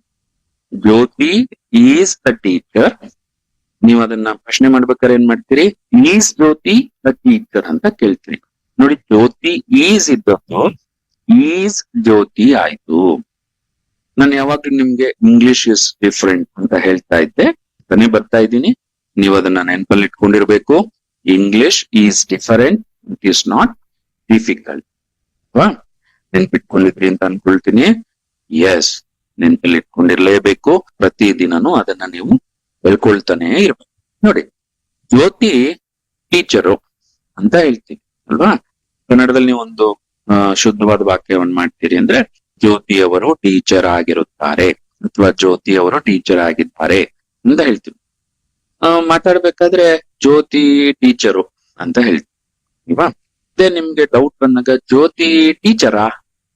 ಜ್ಯೋತಿ ಈಸ್ ಅ ಟೀಚರ್ ನೀವು ಅದನ್ನ ಪ್ರಶ್ನೆ ಮಾಡ್ಬೇಕಾದ್ರೆ ಏನ್ ಮಾಡ್ತೀರಿ? ಈಸ್ ಜ್ಯೋತಿ ಅ ಟೀಚರ್ ಅಂತ ಕೇಳ್ತೀರಿ. ನೋಡಿ, ಜ್ಯೋತಿ ಈಸ್ ಇದ್ದದ್ದು ಈಸ್ ಜ್ಯೋತಿ ಆಯ್ತು. ನಾನು ಯಾವಾಗ್ಲೂ ನಿಮ್ಗೆ ಇಂಗ್ಲಿಷ್ ಇಸ್ ಡಿಫ್ರೆಂಟ್ ಅಂತ ಹೇಳ್ತಾ ಇದ್ದೆ. ತಾನೇ ಬರ್ತಾ ಇದ್ದೀನಿ. ನೀವು ಅದನ್ನ ನೆನಪಲ್ಲಿ ಇಟ್ಕೊಂಡಿರ್ಬೇಕು. English is different it is not difficult ನೆನ್ಪಿಟ್ಕೊಂಡಿದ್ರಿ ಅಂತ ಅನ್ಕೊಳ್ತೀನಿ. ಎಸ್ ನೆನ್ಪಲ್ಲಿ ಇಟ್ಕೊಂಡಿರ್ಲೇಬೇಕು ಪ್ರತಿ ದಿನನೂ ಅದನ್ನ ನೀವು ಹೇಳ್ಕೊಳ್ತಾನೆ ಇರ್ಬೇಕು. ನೋಡಿ, ಜ್ಯೋತಿ ಟೀಚರು ಅಂತ ಹೇಳ್ತೀನಿ ಅಲ್ವಾ? ಕನ್ನಡದಲ್ಲಿ ನೀವು ಒಂದು ಶುದ್ಧವಾದ ವಾಕ್ಯವನ್ನು ಮಾಡ್ತೀರಿ ಅಂದ್ರೆ, ಜ್ಯೋತಿಯವರು ಟೀಚರ್ ಆಗಿರುತ್ತಾರೆ ಅಥವಾ ಜ್ಯೋತಿಯವರು ಟೀಚರ್ ಆಗಿದ್ದಾರೆ ಅಂತ ಹೇಳ್ತೀವಿ. ಮಾತಾಡ್ಬೇಕಾದ್ರೆ ಜ್ಯೋತಿ ಟೀಚರು ಅಂತ ಹೇಳ್ತೀವಿ, ಅಲ್ವಾ? ಅದೇ ನಿಮ್ಗೆ ಡೌಟ್ ಬಂದಾಗ, ಜ್ಯೋತಿ ಟೀಚರಾ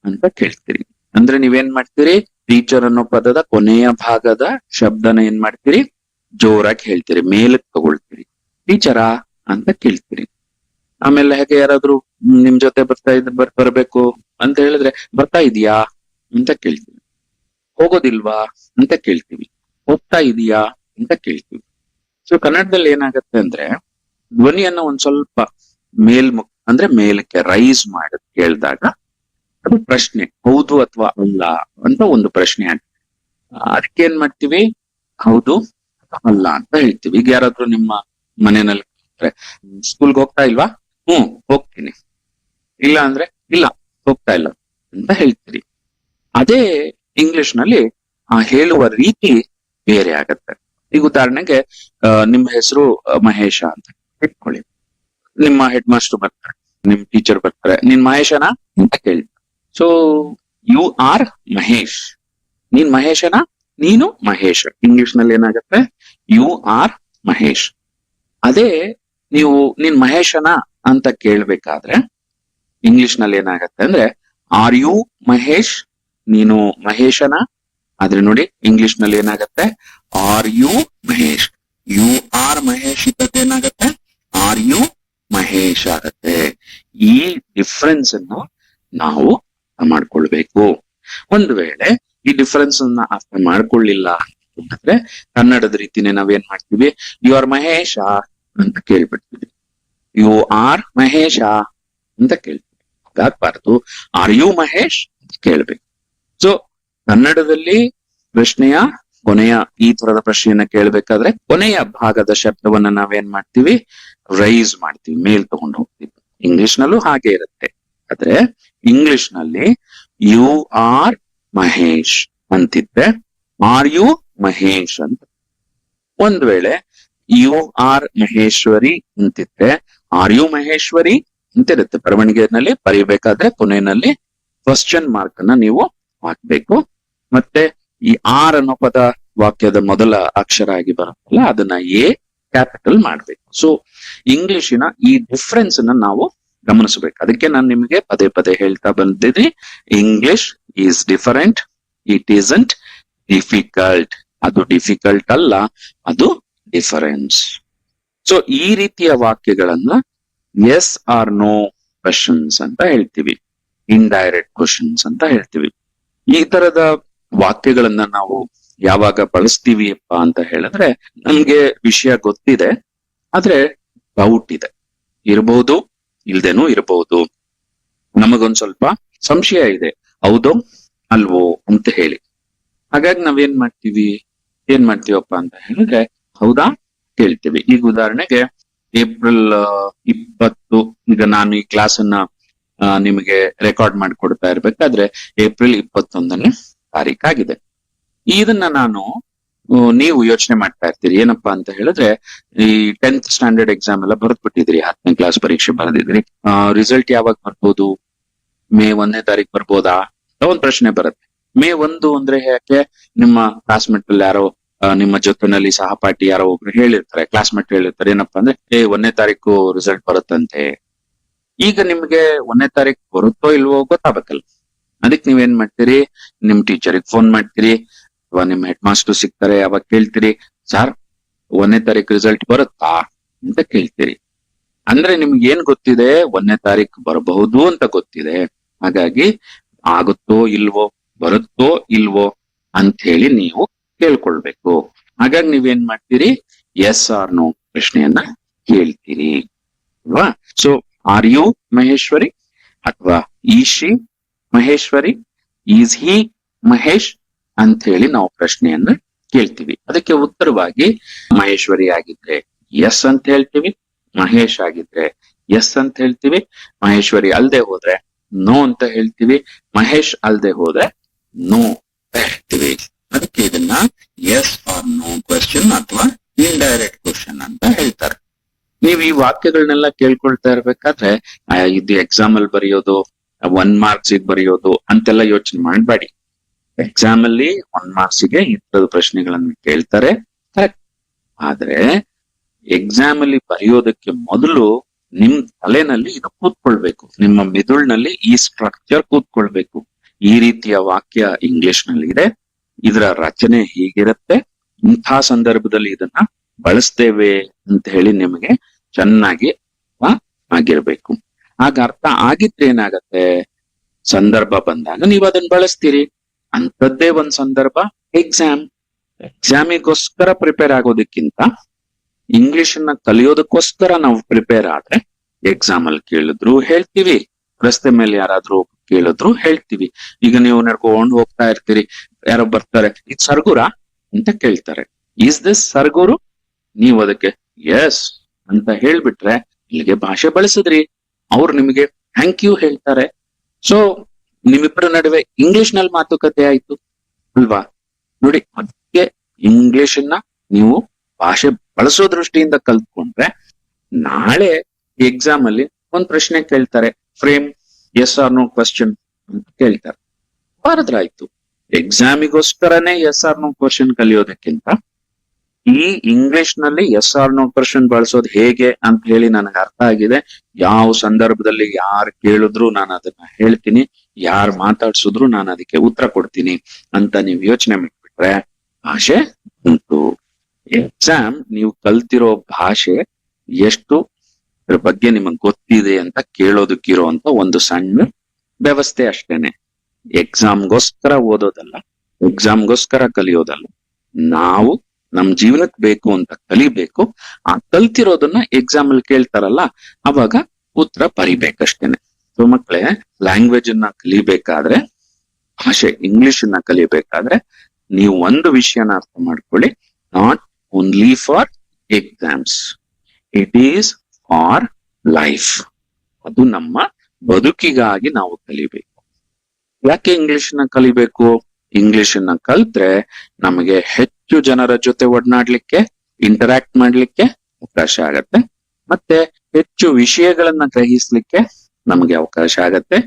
ಅಂತ ಕೇಳ್ತೀರಿ. ಅಂದ್ರೆ ನೀವೇನ್ ಮಾಡ್ತೀರಿ? ಟೀಚರ್ ಅನ್ನೋ ಪದದ ಕೊನೆಯ ಭಾಗದ ಶಬ್ದನ ಏನ್ ಮಾಡ್ತೀರಿ? ಜೋರಾಗಿ ಹೇಳ್ತೀರಿ. ಮೇಲಕ್ಕೆ ತಗೊಳ್ತೀರಿ. ಟೀಚರಾ ಅಂತ ಕೇಳ್ತೀರಿ. ಆಮೇಲೆ ಹೇಗೆ ಯಾರಾದ್ರೂ ನಿಮ್ ಜೊತೆ ಬರ್ತಾ ಇದ್, ಬರ್, ಬರ್ಬೇಕು ಅಂತ ಹೇಳಿದ್ರೆ, ಬರ್ತಾ ಇದೀಯಾ ಅಂತ ಕೇಳ್ತೀವಿ. ಹೋಗೋದಿಲ್ವಾ? ಅಂತ ಕೇಳ್ತೀವಿ. ಹೋಗ್ತಾ ಇದೀಯಾ ಅಂತ ಕೇಳ್ತೀವಿ. ಸೊ ಕನ್ನಡದಲ್ಲಿ ಏನಾಗತ್ತೆ ಅಂದ್ರೆ, ಧ್ವನಿಯನ್ನ ಒಂದ್ ಸ್ವಲ್ಪ ಮೇಲ್ಮುಖ ಅಂದ್ರೆ ಮೇಲಕ್ಕೆ ರೈಸ್ ಮಾಡಿ ಕೇಳಿದಾಗ ಅದು ಪ್ರಶ್ನೆ, ಹೌದು ಅಥವಾ ಅಲ್ಲ ಅಂತ ಒಂದು ಪ್ರಶ್ನೆ ಅದಕ್ಕೆ ಏನ್ ಮಾಡ್ತೀವಿ? ಹೌದು ಅಲ್ಲ ಅಂತ ಹೇಳ್ತೀವಿ. ಈಗ ಯಾರಾದ್ರೂ ನಿಮ್ಮ ಮನೆಯಲ್ಲಿ ಸ್ಕೂಲ್ಗೆ ಹೋಗ್ತಾ ಇಲ್ವಾ? ಹ್ಮ್ ಹೋಗ್ತೀನಿ. ಇಲ್ಲ ಅಂದ್ರೆ, ಇಲ್ಲ, ಹೋಗ್ತಾ ಇಲ್ಲ ಅಂತ ಹೇಳ್ತೀರಿ. ಅದೇ ಇಂಗ್ಲಿಷ್ನಲ್ಲಿ ಆ ಹೇಳುವ ರೀತಿ ಬೇರೆ ಆಗತ್ತೆ. ಈಗ ಉದಾಹರಣೆಗೆ ನಿಮ್ಮ ಹೆಸರು ಮಹೇಶ ಅಂತ ಇಟ್ಕೊಳ್ಳಿ. ನಿಮ್ಮ ಹೆಡ್ ಮಾಸ್ಟರ್ ಬರ್ತಾರೆ ನಿಮ್ ಟೀಚರ್ ಬರ್ತಾರೆ, ನಿನ್ ಮಹೇಶನ ಅಂತ ಕೇಳಿ. So you are Mahesh. ನೀನ್ ಮಹೇಶನ? ನೀನು ಮಹೇಶ್. ಇಂಗ್ಲಿಷ್ನಲ್ಲಿ ಏನಾಗತ್ತೆ? You are Mahesh. ಅದೇ ನೀವು ನೀನ್ ಮಹೇಶನ ಅಂತ ಕೇಳ್ಬೇಕಾದ್ರೆ ಇಂಗ್ಲಿಷ್ನಲ್ಲಿ ಏನಾಗತ್ತೆ ಅಂದ್ರೆ ಆರ್ ಯು ಮಹೇಶ್? ನೀನು ಮಹೇಶನ? ಆದ್ರೆ ನೋಡಿ ಇಂಗ್ಲಿಷ್ನಲ್ಲಿ ಏನಾಗತ್ತೆ? Are you Mahesh? You are Mahesh ಇದ್ದದ್ದು ಏನಾಗತ್ತೆ? ಆರ್ ಯು ಮಹೇಶ್ ಆಗತ್ತೆ ಈ ಡಿಫ್ರೆನ್ಸ್ ಅನ್ನು ನಾವು ಮಾಡ್ಕೊಳ್ಬೇಕು. ಒಂದು ವೇಳೆ ಈ ಡಿಫ್ರೆನ್ಸ್ ಅನ್ನ ಅರ್ಥ ಮಾಡ್ಕೊಳ್ಳಿಲ್ಲ ಅಂತಂದ್ರೆ ಕನ್ನಡದ ರೀತಿನೇ ನಾವೇನ್ ಮಾಡ್ತೀವಿ? ಯು ಆರ್ ಮಹೇಶ ಅಂತ ಕೇಳ್ಬಿಡ್ತೀವಿ. ಯು ಆರ್ ಮಹೇಶ ಅಂತ ಕೇಳ್ತೀವಿ. ಹಾಗಾಗ್ಬಾರ್ದು ಆರ್ ಯು ಮಹೇಶ್ ಅಂತ ಕೇಳ್ಬೇಕು. ಸೊ ಕನ್ನಡದಲ್ಲಿ ಪ್ರಶ್ನೆಯ ಕೊನೆಯ ಈ ತರದ ಪ್ರಶ್ನೆಯನ್ನ ಕೇಳ್ಬೇಕಾದ್ರೆ ಕೊನೆಯ ಭಾಗದ ಶಬ್ದವನ್ನ ನಾವೇನ್ ಮಾಡ್ತೀವಿ? ರೈಸ್ ಮಾಡ್ತೀವಿ, ಮೇಲ್ ತಗೊಂಡು ಹೋಗ್ತೀವಿ. ಇಂಗ್ಲಿಷ್ ನಲ್ಲೂ ಹಾಗೆ ಇರುತ್ತೆ. ಆದ್ರೆ ಇಂಗ್ಲಿಷ್ನಲ್ಲಿ ಯು ಆರ್ ಮಹೇಶ್ ಅಂತಿದ್ರೆ ಆರ್ ಯು ಮಹೇಶ್ ಅಂತ. ಒಂದ್ ವೇಳೆ ಯು ಆರ್ ಮಹೇಶ್ವರಿ ಅಂತಿದ್ರೆ ಆರ್ ಯು ಮಹೇಶ್ವರಿ ಅಂತಿರುತ್ತೆ. ಬರವಣಿಗೆನಲ್ಲಿ ಬರೀಬೇಕಾದ್ರೆ ಕೊನೆಯಲ್ಲಿ ಕ್ವಶನ್ ಮಾರ್ಕ್ ಅನ್ನ ನೀವು ಹಾಕ್ಬೇಕು. ಮತ್ತೆ ಈ ಆರ್ ಅನ್ನೋ ಪದ ವಾಕ್ಯದ ಮೊದಲ ಅಕ್ಷರ ಆಗಿ ಬರುತ್ತಲ್ಲ, ಅದನ್ನ ಎ ಕ್ಯಾಪಿಟಲ್ ಮಾಡ್ಬೇಕು. ಸೊ ಇಂಗ್ಲಿಷಿನ ಈ ಡಿಫ್ರೆನ್ಸ್ ಅನ್ನ ನಾವು ಗಮನಿಸಬೇಕು. ಅದಕ್ಕೆ ನಾನು ನಿಮಗೆ ಪದೇ ಪದೇ ಹೇಳ್ತಾ ಬಂದಿದ್ದೀನಿ English is different it isn't difficult ಅದು ಡಿಫಿಕಲ್ಟ್ ಅಲ್ಲ, ಅದು ಡಿಫರೆನ್ಸ್ ಸೊ ಈ ರೀತಿಯ ವಾಕ್ಯಗಳನ್ನ ಎಸ್ ಆರ್ ನೋ ಕ್ವಶನ್ಸ್ ಅಂತ ಹೇಳ್ತೀವಿ. ಇಂಡೈರೆಕ್ಟ್ ಕ್ವಶನ್ಸ್ ಅಂತ ಹೇಳ್ತೀವಿ. ಈ ತರದ ವಾಕ್ಯಗಳನ್ನ ನಾವು ಯಾವಾಗ ಬಳಸ್ತೀವಿ ಅಪ್ಪ ಅಂತ ಹೇಳಿದ್ರೆ ನಮ್ಗೆ ವಿಷಯ ಗೊತ್ತಿದೆ, ಆದ್ರೆ ಡೌಟ್ ಇದೆ. ಇರಬಹುದು ಇಲ್ದೇನೂ ಇರಬಹುದು ನಮಗೊಂದ್ ಸ್ವಲ್ಪ ಸಂಶಯ ಇದೆ. ಹೌದೋ, ಅಲ್ವೋ ಅಂತ ಹೇಳಿ. ಹಾಗಾಗಿ ನಾವೇನ್ ಮಾಡ್ತೀವಿ? ಏನ್ ಮಾಡ್ತೀವಪ್ಪ ಅಂತ ಹೇಳಿದ್ರೆ, ಹೌದಾ? ಕೇಳ್ತೀವಿ. ಈಗ ಉದಾಹರಣೆಗೆ, ಏಪ್ರಿಲ್ ಇಪ್ಪತ್ತು, ಈಗ ನಾನು ಈ ಕ್ಲಾಸ್ ಅನ್ನ ನಿಮಗೆ ರೆಕಾರ್ಡ್ ಮಾಡಿಕೊಡ್ತಾ ಇರ್ಬೇಕಾದ್ರೆ, ಏಪ್ರಿಲ್ ಇಪ್ಪತ್ತೊಂದನೇ ತಾರೀಕಾಗಿದೆ ಇದನ್ನ ನಾನು ನೀವು ಯೋಚನೆ ಮಾಡ್ತಾ ಇರ್ತೀರಿ. ಏನಪ್ಪಾ ಅಂತ ಹೇಳಿದ್ರೆ, ಈ ಟೆಂತ್ ಸ್ಟ್ಯಾಂಡರ್ಡ್ ಎಕ್ಸಾಮ್ ಎಲ್ಲ ಬರೆದ್ಬಿಟ್ಟಿದ್ರಿ ಹತ್ತನೇ ಕ್ಲಾಸ್ ಪರೀಕ್ಷೆ ಬರೆದಿದ್ರಿ ರಿಸಲ್ಟ್ ಯಾವಾಗ ಬರ್ಬೋದು? ಮೇ ಒಂದನೇ ತಾರೀಕು ಬರ್ಬೋದಾ? ಒಂದ್ ಪ್ರಶ್ನೆ ಬರುತ್ತೆ. ಮೇ ಒಂದು ಅಂದ್ರೆ ಯಾಕೆ? ನಿಮ್ಮ ಕ್ಲಾಸ್ಮೇಟ್ ಅಲ್ಲಿ ಯಾರೋ ನಿಮ್ಮ ಜೊತೆನಲ್ಲಿ ಸಹಪಾಠಿ ಯಾರೋ ಒಬ್ರು ಹೇಳಿರ್ತಾರೆ. ಕ್ಲಾಸ್ಮೇಟ್ ಹೇಳಿರ್ತಾರೆ. ಏನಪ್ಪಾ ಅಂದ್ರೆ, ಏ, ಒಂದನೇ ತಾರೀಕು ರಿಸಲ್ಟ್ ಬರುತ್ತಂತೆ. ಈಗ ನಿಮ್ಗೆ ಒಂದನೇ ತಾರೀಕು ಬರುತ್ತೋ ಇಲ್ವೋ ಗೊತ್ತಾಗಬೇಕಲ್ಲ. ಅದಕ್ಕೆ ನೀವೇನ್ ಮಾಡ್ತೀರಿ? ನಿಮ್ ಟೀಚರಿಗೆ ಫೋನ್ ಮಾಡ್ತೀರಿ, ಅಥವಾ ನಿಮ್ ಹೆಡ್ ಮಾಸ್ಟರ್ ಸಿಗ್ತಾರೆ, ಅವಾಗ ಕೇಳ್ತೀರಿ ಸರ್ ಒಂದನೇ ತಾರೀಕು ರಿಸಲ್ಟ್ ಬರುತ್ತಾ? ಅಂತ ಕೇಳ್ತೀರಿ. ಅಂದ್ರೆ ನಿಮ್ಗೆ ಏನ್ ಗೊತ್ತಿದೆ? ಒಂದನೇ ತಾರೀಕು ಬರಬಹುದು ಅಂತ ಗೊತ್ತಿದೆ. ಹಾಗಾಗಿ, ಆಗುತ್ತೋ ಇಲ್ವೋ, ಬರುತ್ತೋ ಇಲ್ವೋ? ಅಂತ ಹೇಳಿ ನೀವು ಕೇಳ್ಕೊಳ್ಬೇಕು. ಹಾಗಾಗಿ ನೀವೇನ್ ಮಾಡ್ತೀರಿ? ಎಸ್ ಆರ್ ನೋ ಪ್ರಶ್ನೆಯನ್ನ ಕೇಳ್ತೀರಿ. ಅಲ್ವಾ? ಸೊ ಆರ್ ಯು ಮಹೇಶ್ವರಿ ಅಥವಾ is she Maheshwari, is he Mahesh ಅಂತ ಹೇಳಿ ನಾವು ಪ್ರಶ್ನೆಯನ್ನ ಕೇಳ್ತೀವಿ. ಅದಕ್ಕೆ ಉತ್ತರವಾಗಿ ಮಹೇಶ್ವರಿ ಆಗಿದ್ರೆ ಎಸ್ ಅಂತ ಹೇಳ್ತೀವಿ, ಮಹೇಶ್ ಆಗಿದ್ರೆ ಎಸ್ ಅಂತ ಹೇಳ್ತೀವಿ, ಮಹೇಶ್ವರಿ ಅಲ್ದೆ ಹೋದ್ರೆ ನೋ ಅಂತ ಹೇಳ್ತೀವಿ, ಮಹೇಶ್ ಅಲ್ದೆ ಹೋದ್ರೆ ನೋ ಅಂತ ಹೇಳ್ತೀವಿ. ಅದಕ್ಕೆ ಇದನ್ನ ಎಸ್ ಆರ್ ನೋ ಕ್ವಶನ್ ಅಥವಾ ಇಂಡೈರೆಕ್ಟ್ ಕ್ವಶನ್ ಅಂತ ಹೇಳ್ತಾರೆ. ನೀವು ಈ ವಾಕ್ಯಗಳನ್ನೆಲ್ಲ ಕೇಳ್ಕೊಳ್ತಾ ಇರ್ಬೇಕಾದ್ರೆ ಇದು ಎಕ್ಸಾಮ್ ಅಲ್ಲಿ ಬರೆಯೋದು ಒನ್ ಮಾರ್ಕ್ಸ್ ಬರೆಯೋದು ಅಂತೆಲ್ಲ ಯೋಚನೆ ಮಾಡಬೇಡಿ. ಎಕ್ಸಾಮ್ ಅಲ್ಲಿ ಒನ್ ಮಾರ್ಕ್ಸ್ಗೆ ತರದ ಪ್ರಶ್ನೆಗಳನ್ನು ಕೇಳ್ತಾರೆ. ಕರೆಕ್ಟ್ ಆದ್ರೆ ಎಕ್ಸಾಮ್ ಅಲ್ಲಿ ಬರೆಯೋದಕ್ಕೆ ಮೊದಲು ನಿಮ್ ತಲೆನಲ್ಲಿ ಇದು ಕೂತ್ಕೊಳ್ಬೇಕು. ನಿಮ್ಮ ಮಿದುಳ್ನಲ್ಲಿ ಈ ಸ್ಟ್ರಕ್ಚರ್ ಕೂತ್ಕೊಳ್ಬೇಕು. ಈ ರೀತಿಯ ವಾಕ್ಯ ಇಂಗ್ಲಿಷ್ನಲ್ಲಿ ಇದೆ. ಇದರ ರಚನೆ ಹೀಗಿರುತ್ತೆ. ಇಂಥ ಸಂದರ್ಭದಲ್ಲಿ ಇದನ್ನ ಬಳಸ್ತೇವೆ ಅಂತ ಹೇಳಿ ನಿಮಗೆ ಚೆನ್ನಾಗಿ ಆಗಿರ್ಬೇಕು. ಆಗ ಅರ್ಥ ಆಗಿದ್ರೆ ಏನಾಗತ್ತೆ? ಸಂದರ್ಭ ಬಂದಾಗ ನೀವು ಅದನ್ನ ಬಳಸ್ತೀರಿ. ಅಂತದ್ದೇ ಒಂದ್ ಸಂದರ್ಭ ಎಕ್ಸಾಮ್ ಎಕ್ಸಾಮಿಗೋಸ್ಕರ ಪ್ರಿಪೇರ್ ಆಗೋದಕ್ಕಿಂತ ಇಂಗ್ಲಿಷ್ ಅನ್ನ ಕಲಿಯೋದಕ್ಕೋಸ್ಕರ ನಾವು ಪ್ರಿಪೇರ್ ಆದ್ರೆ ಎಕ್ಸಾಮ್ ಅಲ್ಲಿ ಕೇಳಿದ್ರು ಹೇಳ್ತೀವಿ. ರಸ್ತೆ ಮೇಲೆ ಯಾರಾದ್ರೂ ಕೇಳಿದ್ರು ಹೇಳ್ತೀವಿ. ಈಗ ನೀವು ನಡ್ಕೊಂಡು ಹೋಗ್ತಾ ಇರ್ತೀರಿ. ಯಾರೋ ಬರ್ತಾರೆ, ಇದು ಸರ್ಗುರ? ಅಂತ ಕೇಳ್ತಾರೆ. Is this Sarguru? ನೀವು ಅದಕ್ಕೆ ಎಸ್ ಅಂತ ಹೇಳ್ಬಿಟ್ರೆ ಇಲ್ಲಿಗೆ ಭಾಷೆ ಬಳಸಿದ್ರಿ. ಅವ್ರು ನಿಮಗೆ ಥ್ಯಾಂಕ್ ಯು ಹೇಳ್ತಾರೆ. ಸೊ ನಿಮ್ಮಿಬ್ಬರ ನಡುವೆ ಇಂಗ್ಲಿಷ್ನಲ್ಲಿ ಮಾತುಕತೆ ಆಯ್ತು ಅಲ್ವಾ? ನೋಡಿ, ಅದಕ್ಕೆ ಇಂಗ್ಲಿಷ್ ಅನ್ನ ನೀವು ಭಾಷೆ ಬಳಸೋ ದೃಷ್ಟಿಯಿಂದ ಕಲ್ತ್ಕೊಂಡ್ರೆ ನಾಳೆ ಎಕ್ಸಾಮ್ ಅಲ್ಲಿ ಒಂದ್ ಪ್ರಶ್ನೆ ಕೇಳ್ತಾರೆ. Frame yes or no question ಅಂತ ಕೇಳ್ತಾರೆ. ಬಾರದ್ರಾಯ್ತು ಎಕ್ಸಾಮಿಗೋಸ್ಕರನೇ ಎಸ್ ಆರ್ ನೋ ಕ್ವಶನ್ ಕಲಿಯೋದಕ್ಕಿಂತ ಈ ಇಂಗ್ಲಿಷ್ನಲ್ಲಿ ಎಸ್ ಆರ್ ನೋ ಕ್ವಶನ್ ಬಳಸೋದು ಹೇಗೆ ಅಂತ ಹೇಳಿ ನನಗೆ ಅರ್ಥ ಆಗಿದೆ. ಯಾವ ಸಂದರ್ಭದಲ್ಲಿ ಯಾರು ಕೇಳಿದ್ರು ನಾನು ಅದನ್ನ ಹೇಳ್ತೀನಿ. ಯಾರು ಮಾತಾಡ್ಸಿದ್ರು ನಾನು ಅದಕ್ಕೆ ಉತ್ತರ ಕೊಡ್ತೀನಿ ಅಂತ ನೀವು ಯೋಚನೆ ಮಾಡಿಬಿಟ್ರೆ ಭಾಷೆ ಉಂಟು. ಎಕ್ಸಾಮ್ ನೀವು ಕಲ್ತಿರೋ ಭಾಷೆ ಎಷ್ಟು ಇದ್ರ ಬಗ್ಗೆ ನಿಮಗೆ ಗೊತ್ತಿದೆ ಅಂತ ಕೇಳೋದಕ್ಕಿರೋಂತ ಒಂದು ಸಣ್ಣ ವ್ಯವಸ್ಥೆ ಅಷ್ಟೇನೆ. ಎಕ್ಸಾಮ್ಗೋಸ್ಕರ ಓದೋದಲ್ಲ ಎಕ್ಸಾಮ್ಗೋಸ್ಕರ ಕಲಿಯೋದಲ್ಲ. ನಾವು ನಮ್ ಜೀವನಕ್ಕೆ ಬೇಕು ಅಂತ ಕಲಿಬೇಕು, ಆ ಕಲ್ತಿರೋದನ್ನ ಎಕ್ಸಾಮ್ ಅಲ್ಲಿ ಕೇಳ್ತಾರಲ್ಲ, ಅವಾಗ ಉತ್ತರ ಬರಿಬೇಕಷ್ಟೇನೆ. ಸೊ ಮಕ್ಕಳೇ ಲ್ಯಾಂಗ್ವೇಜ್ ಅನ್ನ ಕಲಿಬೇಕಾದ್ರೆ, ಭಾಷೆ ಇಂಗ್ಲಿಷ್ ಅನ್ನ ಕಲಿಬೇಕಾದ್ರೆ, ನೀವು ಒಂದು ವಿಷಯನ ಅರ್ಥ ಮಾಡ್ಕೊಳ್ಳಿ not only for exams it is for life ಅದು ನಮ್ಮ ಬದುಕಿಗಾಗಿ ನಾವು ಕಲಿಬೇಕು. ಯಾಕೆ ಇಂಗ್ಲಿಷ್ನ ಕಲಿಬೇಕು? ಇಂಗ್ಲಿಷ್ನ ಕಲ್ತ್ರೆ ನಮಗೆ ಹೆಚ್ಚು ಜನರ ಜೊತೆ ಒಡನಾಡ್ಲಿಕ್ಕೆ ಇಂಟರಾಕ್ಟ್ ಮಾಡ್ಲಿಕ್ಕೆ ಅವಕಾಶ ಆಗತ್ತೆ. ಮತ್ತೆ ಹೆಚ್ಚು ವಿಷಯಗಳನ್ನ ಗ್ರಹಿಸ್ಲಿಕ್ಕೆ ನಮಗೆ ಅವಕಾಶ ಆಗತ್ತೆ.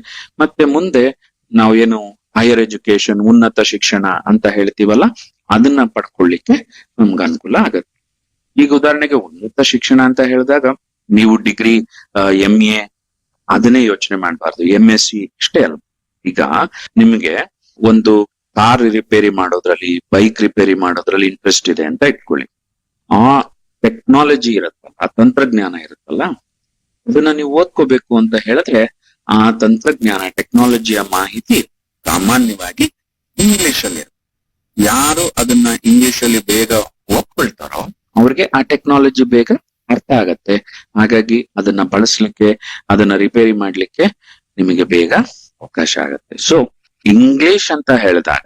ಮತ್ತೆ ಮುಂದೆ ನಾವು ಏನು ಹೈಯರ್ ಎಜುಕೇಶನ್ ಉನ್ನತ ಶಿಕ್ಷಣ ಅಂತ ಹೇಳ್ತೀವಲ್ಲ, ಅದನ್ನ ಪಡ್ಕೊಳ್ಳಿಕ್ಕೆ ನಮ್ಗೆ ಅನುಕೂಲ ಆಗತ್ತೆ. ಈಗ ಉದಾಹರಣೆಗೆ ಉನ್ನತ ಶಿಕ್ಷಣ ಅಂತ ಹೇಳಿದಾಗ ನೀವು ಡಿಗ್ರಿ ಎಂ ಎ ಅದನ್ನೇ ಯೋಚನೆ ಮಾಡಬಾರ್ದು. ಎಂ ಎಸ್ ಸಿ ಇಷ್ಟೇ ಅಲ್ಲ. ಈಗ ನಿಮಗೆ ಒಂದು ಕಾರ್ ರಿಪೇರಿ ಮಾಡೋದ್ರಲ್ಲಿ, ಬೈಕ್ ರಿಪೇರಿ ಮಾಡೋದ್ರಲ್ಲಿ ಇಂಟ್ರೆಸ್ಟ್ ಇದೆ ಅಂತ ಇಟ್ಕೊಳ್ಳಿ. ಆ ಟೆಕ್ನಾಲಜಿ ಇರುತ್ತಲ್ಲ, ಆ ತಂತ್ರಜ್ಞಾನ ಇರುತ್ತಲ್ಲ, ಅದನ್ನ ನೀವು ಓದ್ಕೋಬೇಕು ಅಂತ ಹೇಳಿದ್ರೆ ಆ ತಂತ್ರಜ್ಞಾನ ಟೆಕ್ನಾಲಜಿಯ ಮಾಹಿತಿ ಸಾಮಾನ್ಯವಾಗಿ ಇಂಗ್ಲಿಷ್ ಅಲ್ಲಿ ಯಾರು ಅದನ್ನ ಇಂಗ್ಲಿಷ್ ಅಲ್ಲಿ ಬೇಗ ಒಪ್ಕೊಳ್ತಾರೋ ಅವ್ರಿಗೆ ಆ ಟೆಕ್ನಾಲಜಿ ಬೇಗ ಅರ್ಥ ಆಗತ್ತೆ. ಹಾಗಾಗಿ ಅದನ್ನ ಬಳಸ್ಲಿಕ್ಕೆ, ಅದನ್ನ ರಿಪೇರಿ ಮಾಡ್ಲಿಕ್ಕೆ ನಿಮಗೆ ಬೇಗ ಅವಕಾಶ ಆಗತ್ತೆ. ಸೊ ಇಂಗ್ಲಿಷ್ ಅಂತ ಹೇಳಿದಾಗ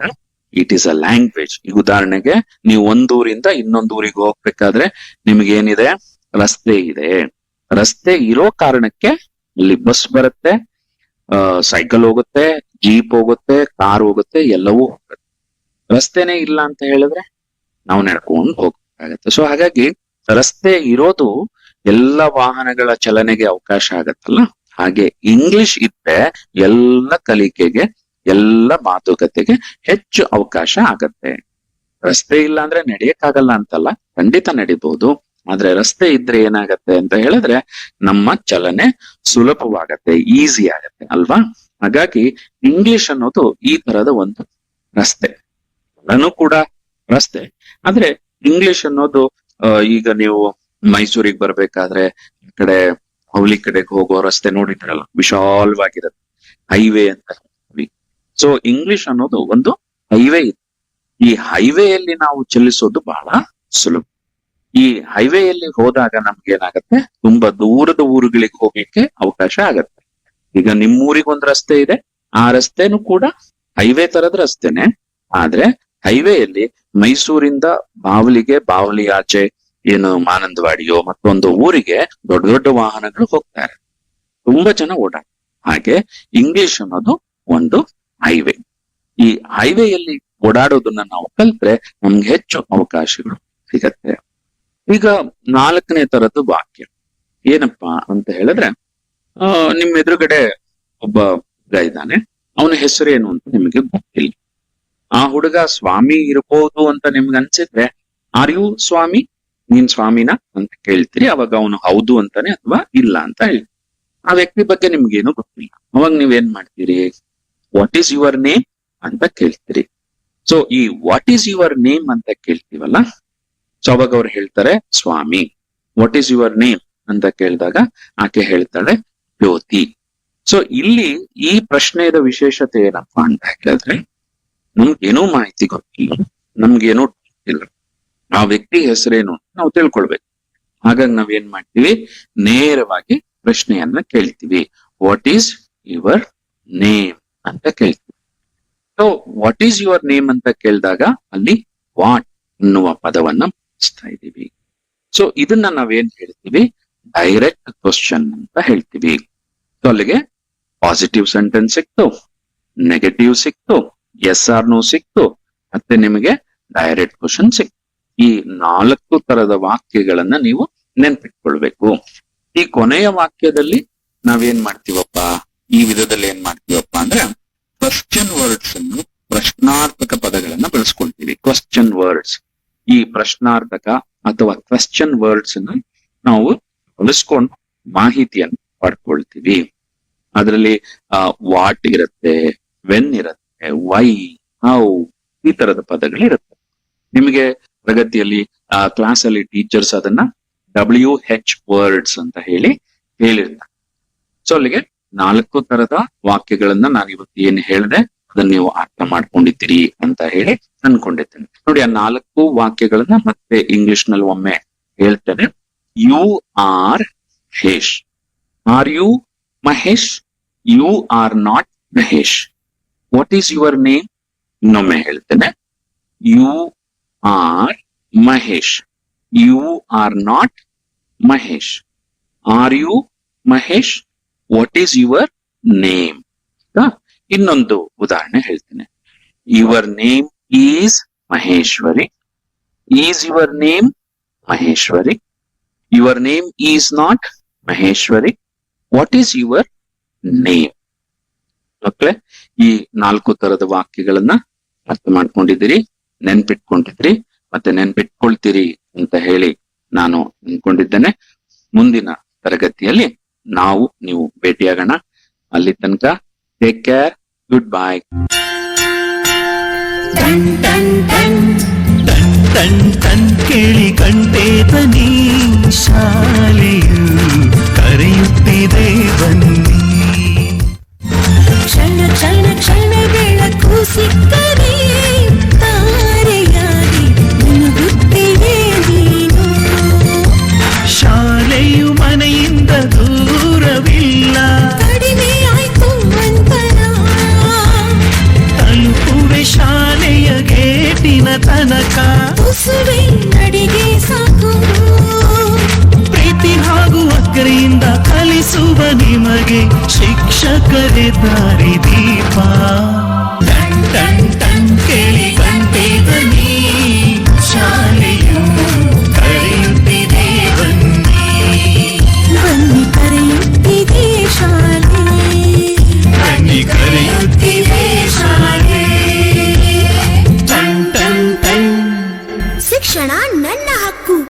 ಇಟ್ ಈಸ್ ಅ ಲ್ಯಾಂಗ್ವೇಜ್ ಈ ಉದಾಹರಣೆಗೆ, ನೀವು ಒಂದೂರಿಂದ ಇನ್ನೊಂದು ಊರಿಗೆ ಹೋಗ್ಬೇಕಾದ್ರೆ ನಿಮ್ಗೆ ಏನಿದೆ? ರಸ್ತೆ ಇದೆ. ರಸ್ತೆ ಇರೋ ಕಾರಣಕ್ಕೆ ಇಲ್ಲಿ ಬಸ್ ಬರುತ್ತೆ ಸೈಕಲ್ ಹೋಗುತ್ತೆ ಜೀಪ್ ಹೋಗುತ್ತೆ ಕಾರ್ ಹೋಗುತ್ತೆ, ಎಲ್ಲವೂ ಹೋಗುತ್ತೆ. ರಸ್ತೆನೇ ಇಲ್ಲ ಅಂತ ಹೇಳಿದ್ರೆ ನಾವು ನಡ್ಕೊಂಡು ಹೋಗ್ಬೇಕಾಗತ್ತೆ ಸೊ ಹಾಗಾಗಿ ರಸ್ತೆ ಇರೋದು ಎಲ್ಲ ವಾಹನಗಳ ಚಲನೆಗೆ ಅವಕಾಶ ಆಗತ್ತಲ್ಲ? ಹಾಗೆ ಇಂಗ್ಲಿಷ್ ಇದ್ರೆ ಎಲ್ಲ ಕಲಿಕೆಗೆ ಎಲ್ಲ ಮಾತುಕತೆಗೆ ಹೆಚ್ಚು ಅವಕಾಶ ಆಗತ್ತೆ. ರಸ್ತೆ ಇಲ್ಲ ಅಂದ್ರೆ ನಡೆಯಕ್ಕಾಗಲ್ಲ ಅಂತಲ್ಲ, ಖಂಡಿತ ನಡಿಬಹುದು ಆದ್ರೆ ರಸ್ತೆ ಇದ್ರೆ ಏನಾಗತ್ತೆ ಅಂತ ಹೇಳಿದ್ರೆ ನಮ್ಮ ಚಲನೆ ಸುಲಭವಾಗತ್ತೆ ಈಸಿ ಆಗತ್ತೆ, ಅಲ್ವಾ? ಹಾಗಾಗಿ ಇಂಗ್ಲಿಷ್ ಅನ್ನೋದು ಈ ತರದ ಒಂದು ರಸ್ತೆ. ಎಲ್ಲನೂ ಕೂಡ ರಸ್ತೆ. ಆದ್ರೆ ಇಂಗ್ಲಿಷ್ ಅನ್ನೋದು ಈಗ ನೀವು ಮೈಸೂರಿಗೆ ಬರ್ಬೇಕಾದ್ರೆ ಈ ಕಡೆ ಹೌಲಿ ಕಡೆಗೆ ಹೋಗೋ ರಸ್ತೆ ನೋಡಿದ್ರಲ್ಲ, ವಿಶಾಲವಾಗಿರತ್ತೆ. ಹೈವೇ ಅಂತ. ಸೊ ಇಂಗ್ಲಿಷ್ ಅನ್ನೋದು ಒಂದು ಹೈವೇ ಇದೆ ಈ ಹೈವೇಯಲ್ಲಿ ನಾವು ಚಲಿಸೋದು ಬಹಳ ಸುಲಭ. ಈ ಹೈವೇಯಲ್ಲಿ ಹೋದಾಗ ನಮ್ಗೆ ಏನಾಗುತ್ತೆ ತುಂಬಾ ದೂರದ ಊರುಗಳಿಗೆ ಹೋಗ್ಲಿಕ್ಕೆ ಅವಕಾಶ ಆಗತ್ತೆ. ಈಗ ನಿಮ್ಮೂರಿಗೆ ಒಂದು ರಸ್ತೆ ಇದೆ. ಆ ರಸ್ತೆನೂ ಕೂಡ ಹೈವೇ ತರದ ರಸ್ತೆನೆ. ಆದ್ರೆ ಹೈವೇಯಲ್ಲಿ ಮೈಸೂರಿಂದ ಬಾವಲಿಗೆ ಬಾವಲಿ ಆಚೆ ಏನು ಮಾನಂದವಾಡಿಯೋ ಮತ್ತೊಂದು ಊರಿಗೆ ದೊಡ್ಡ ದೊಡ್ಡ ವಾಹನಗಳು ಹೋಗ್ತಾರೆ. ತುಂಬಾ ಜನ ಓಡಾಡ ಹಾಗೆ ಇಂಗ್ಲಿಷ್ ಅನ್ನೋದು ಒಂದು ಹೈವೇ. ಈ ಹೈವೇಯಲ್ಲಿ ಓಡಾಡೋದನ್ನ ನಾವು ಕಲ್ತ್ರೆ ನಮ್ಗೆ ಹೆಚ್ಚು ಅವಕಾಶಗಳು ಸಿಗತ್ತೆ. ಈಗ ನಾಲ್ಕನೇ ತರದ್ದು ವಾಕ್ಯ. ಏನಪ್ಪಾ ಅಂತ ಹೇಳಿದ್ರೆ, ಆ ನಿಮ್ ಎದುರುಗಡೆ ಒಬ್ಬ ಹುಡುಗ ಇದ್ದಾನೆ. ಅವನ ಏನು ಅಂತ ನಿಮಗೆ ಗೊತ್ತಿಲ್ಲ. ಆ ಹುಡುಗ ಸ್ವಾಮಿ ಇರಬಹುದು ಅಂತ ನಿಮ್ಗೆ ಅನ್ಸಿದ್ರೆ ಆರ್ ಯು ಸ್ವಾಮಿ? ನೀನ್ ಸ್ವಾಮಿನ? ಅಂತ ಕೇಳ್ತೀರಿ. ಅವಾಗ ಅವನು ಹೌದು ಅಂತಾನೆ ಅಥವಾ ಇಲ್ಲ ಅಂತ ಹೇಳಿ ಆ ವ್ಯಕ್ತಿ ಬಗ್ಗೆ ನಿಮ್ಗೇನು ಗೊತ್ತಿಲ್ಲ. ಅವಾಗ ನೀವೇನ್ ಮಾಡ್ತೀರಿ? ವಾಟ್ ಈಸ್ ಯುವರ್ ನೇಮ್ ಅಂತ ಕೇಳ್ತೀರಿ. ಸೊ ಈ ವಾಟ್ ಈಸ್ ಯುವರ್ ನೇಮ್ ಅಂತ ಕೇಳ್ತೀವಲ್ಲ ಸೊ ಅವಾಗ ಅವ್ರು ಹೇಳ್ತಾರೆ, Swamy. What is your name ಅಂತ ಕೇಳಿದಾಗ ಆಕೆ ಹೇಳ್ತಾಳೆ, ಜ್ಯೋತಿ. ಸೊ ಇಲ್ಲಿ ಈ ಪ್ರಶ್ನೆಯ ವಿಶೇಷತೆ ಏನಪ್ಪಾ ಅಂತ ಹೇಳಿದ್ರೆ, ನಮ್ಗೇನೂ ಮಾಹಿತಿ ಗೊತ್ತಿಲ್ಲ, ನಮ್ಗೇನೂ ಇಲ್ಲ ಆ ವ್ಯಕ್ತಿ ಹೆಸರೇನು ನಾವು ತಿಳ್ಕೊಳ್ಬೇಕು. ಹಾಗಾಗಿ ನಾವೇನ್ ಮಾಡ್ತೀವಿ, ನೇರವಾಗಿ ಪ್ರಶ್ನೆಯನ್ನ ಕೇಳ್ತೀವಿ. ವಾಟ್ ಈಸ್ ಯುವರ್ ನೇಮ್ ಅಂತ ಕೇಳ್ತೀವಿ. So what is your name ಅಂತ ಕೇಳಿದಾಗ ಅಲ್ಲಿ ವಾಟ್ ಅನ್ನುವ ಪದವನ್ನ ಬಳಸ್ತಾ ಇದ್ದೀವಿ. ಸೊ ಇದನ್ನ ನಾವೇನ್ ಹೇಳ್ತೀವಿ? ಡೈರೆಕ್ಟ್ ಕ್ವಶನ್ ಅಂತ ಹೇಳ್ತೀವಿ. ಸೊ ಅಲ್ಲಿಗೆ ಪಾಸಿಟಿವ್ ಸೆಂಟೆನ್ಸ್ ಸಿಕ್ತು ನೆಗೆಟಿವ್ ಸಿಕ್ತು ಎಸ್ ಆರ್ ನೋ ಸಿಕ್ತು, ಮತ್ತೆ ನಿಮಗೆ ಡೈರೆಕ್ಟ್ ಕ್ವಶನ್ ಸಿಕ್ತು. ಈ ನಾಲ್ಕು ತರದ ವಾಕ್ಯಗಳನ್ನ ನೀವು ನೆನ್ಪಿಟ್ಕೊಳ್ಬೇಕು. ಈ ಕೊನೆಯ ವಾಕ್ಯದಲ್ಲಿ ನಾವೇನ್ ಮಾಡ್ತೀವಪ್ಪ? ಈ ವಿಧದಲ್ಲಿ ಏನ್ ಮಾಡ್ತೀವಪ್ಪ ಅಂದ್ರೆ ಕ್ವಶನ್ ವರ್ಡ್ಸ್ ಅನ್ನು ಪ್ರಶ್ನಾರ್ಥಕ ಪದಗಳನ್ನ ಬಳಸ್ಕೊಳ್ತೀವಿ. ಕ್ವಶನ್ ವರ್ಡ್ಸ್ ಈ ಪ್ರಶ್ನಾರ್ಥಕ ಅಥವಾ ಕ್ವಶನ್ ವರ್ಡ್ಸ್ ಅನ್ನು ನಾವು ಬಳಸ್ಕೊಂಡು ಮಾಹಿತಿಯನ್ನು ಪಡ್ಕೊಳ್ತೀವಿ. ಅದರಲ್ಲಿ ವಾಟ್ ಇರುತ್ತೆ ವೆನ್ ಇರುತ್ತೆ ವೈ ಹೌ ಈ ತರದ ಪದಗಳಿರುತ್ತೆ. ನಿಮಗೆ ಪ್ರಗತಿಯಲ್ಲಿ ಕ್ಲಾಸ್ ಅಲ್ಲಿ ಟೀಚರ್ಸ್ ಅದನ್ನ ಡಬ್ಲ್ಯೂ ಹೆಚ್ ವರ್ಡ್ಸ್ ಅಂತ ಹೇಳಿ ಹೇಳಿರ್ತಾರೆ. ಸೊ ಅಲ್ಲಿಗೆ ನಾಲ್ಕು ತರದ ವಾಕ್ಯಗಳನ್ನ ನಾನು ಇವತ್ತು ಏನ್ ಹೇಳಿದೆ, ಅದನ್ನ ನೀವು ಅರ್ಥ ಮಾಡ್ಕೊಂಡಿದ್ದೀರಿ ಅಂತ ಹೇಳಿ ಅನ್ಕೊಂಡಿದ್ದೇನೆ. ನೋಡಿ, ಆ ನಾಲ್ಕು ವಾಕ್ಯಗಳನ್ನ ಮತ್ತೆ ಇಂಗ್ಲಿಷ್ನಲ್ಲಿ ಒಮ್ಮೆ ಹೇಳ್ತೇನೆ. You are Mahesh. Are you Mahesh, you are not Mahesh. What is your name ಇನ್ನೊಮ್ಮೆ ಹೇಳ್ತೇನೆ. You are Mahesh. You are not Mahesh. Are you Mahesh what is your name ಇನ್ನೊಂದು ಉದಾಹರಣೆ ಹೇಳ್ತೇನೆ. Your name is Maheshwari is your name Maheshwari your name is not Maheshwari what is your name ಮಕ್ಕಳೇ, ಈ ನಾಲ್ಕು ತರದ ವಾಕ್ಯಗಳನ್ನ ಅರ್ಥ ಮಾಡ್ಕೊಂಡಿದ್ದೀರಿ ನೆನ್ಪಿಟ್ಕೊಂಡಿದ್ರಿ ಮತ್ತೆ ನೆನ್ಪಿಟ್ಕೊಳ್ತೀರಿ ಅಂತ ಹೇಳಿ ನಾನು ಅನ್ಕೊಂಡಿದ್ದೇನೆ ಮುಂದಿನ ತರಗತಿಯಲ್ಲಿ ನಾವು ನೀವು ಭೇಟಿಯಾಗೋಣ. ಅಲ್ಲಿ ತನಕ ಟೇಕ್ ಕೇರ್ ಗುಡ್ ಬಾಯ್ ಟನ್ ಕೇಳಿ ಕಂಟೆ ತನಿ ಶಾಲೆಯು ಕರೆಯುತ್ತಿದೆ.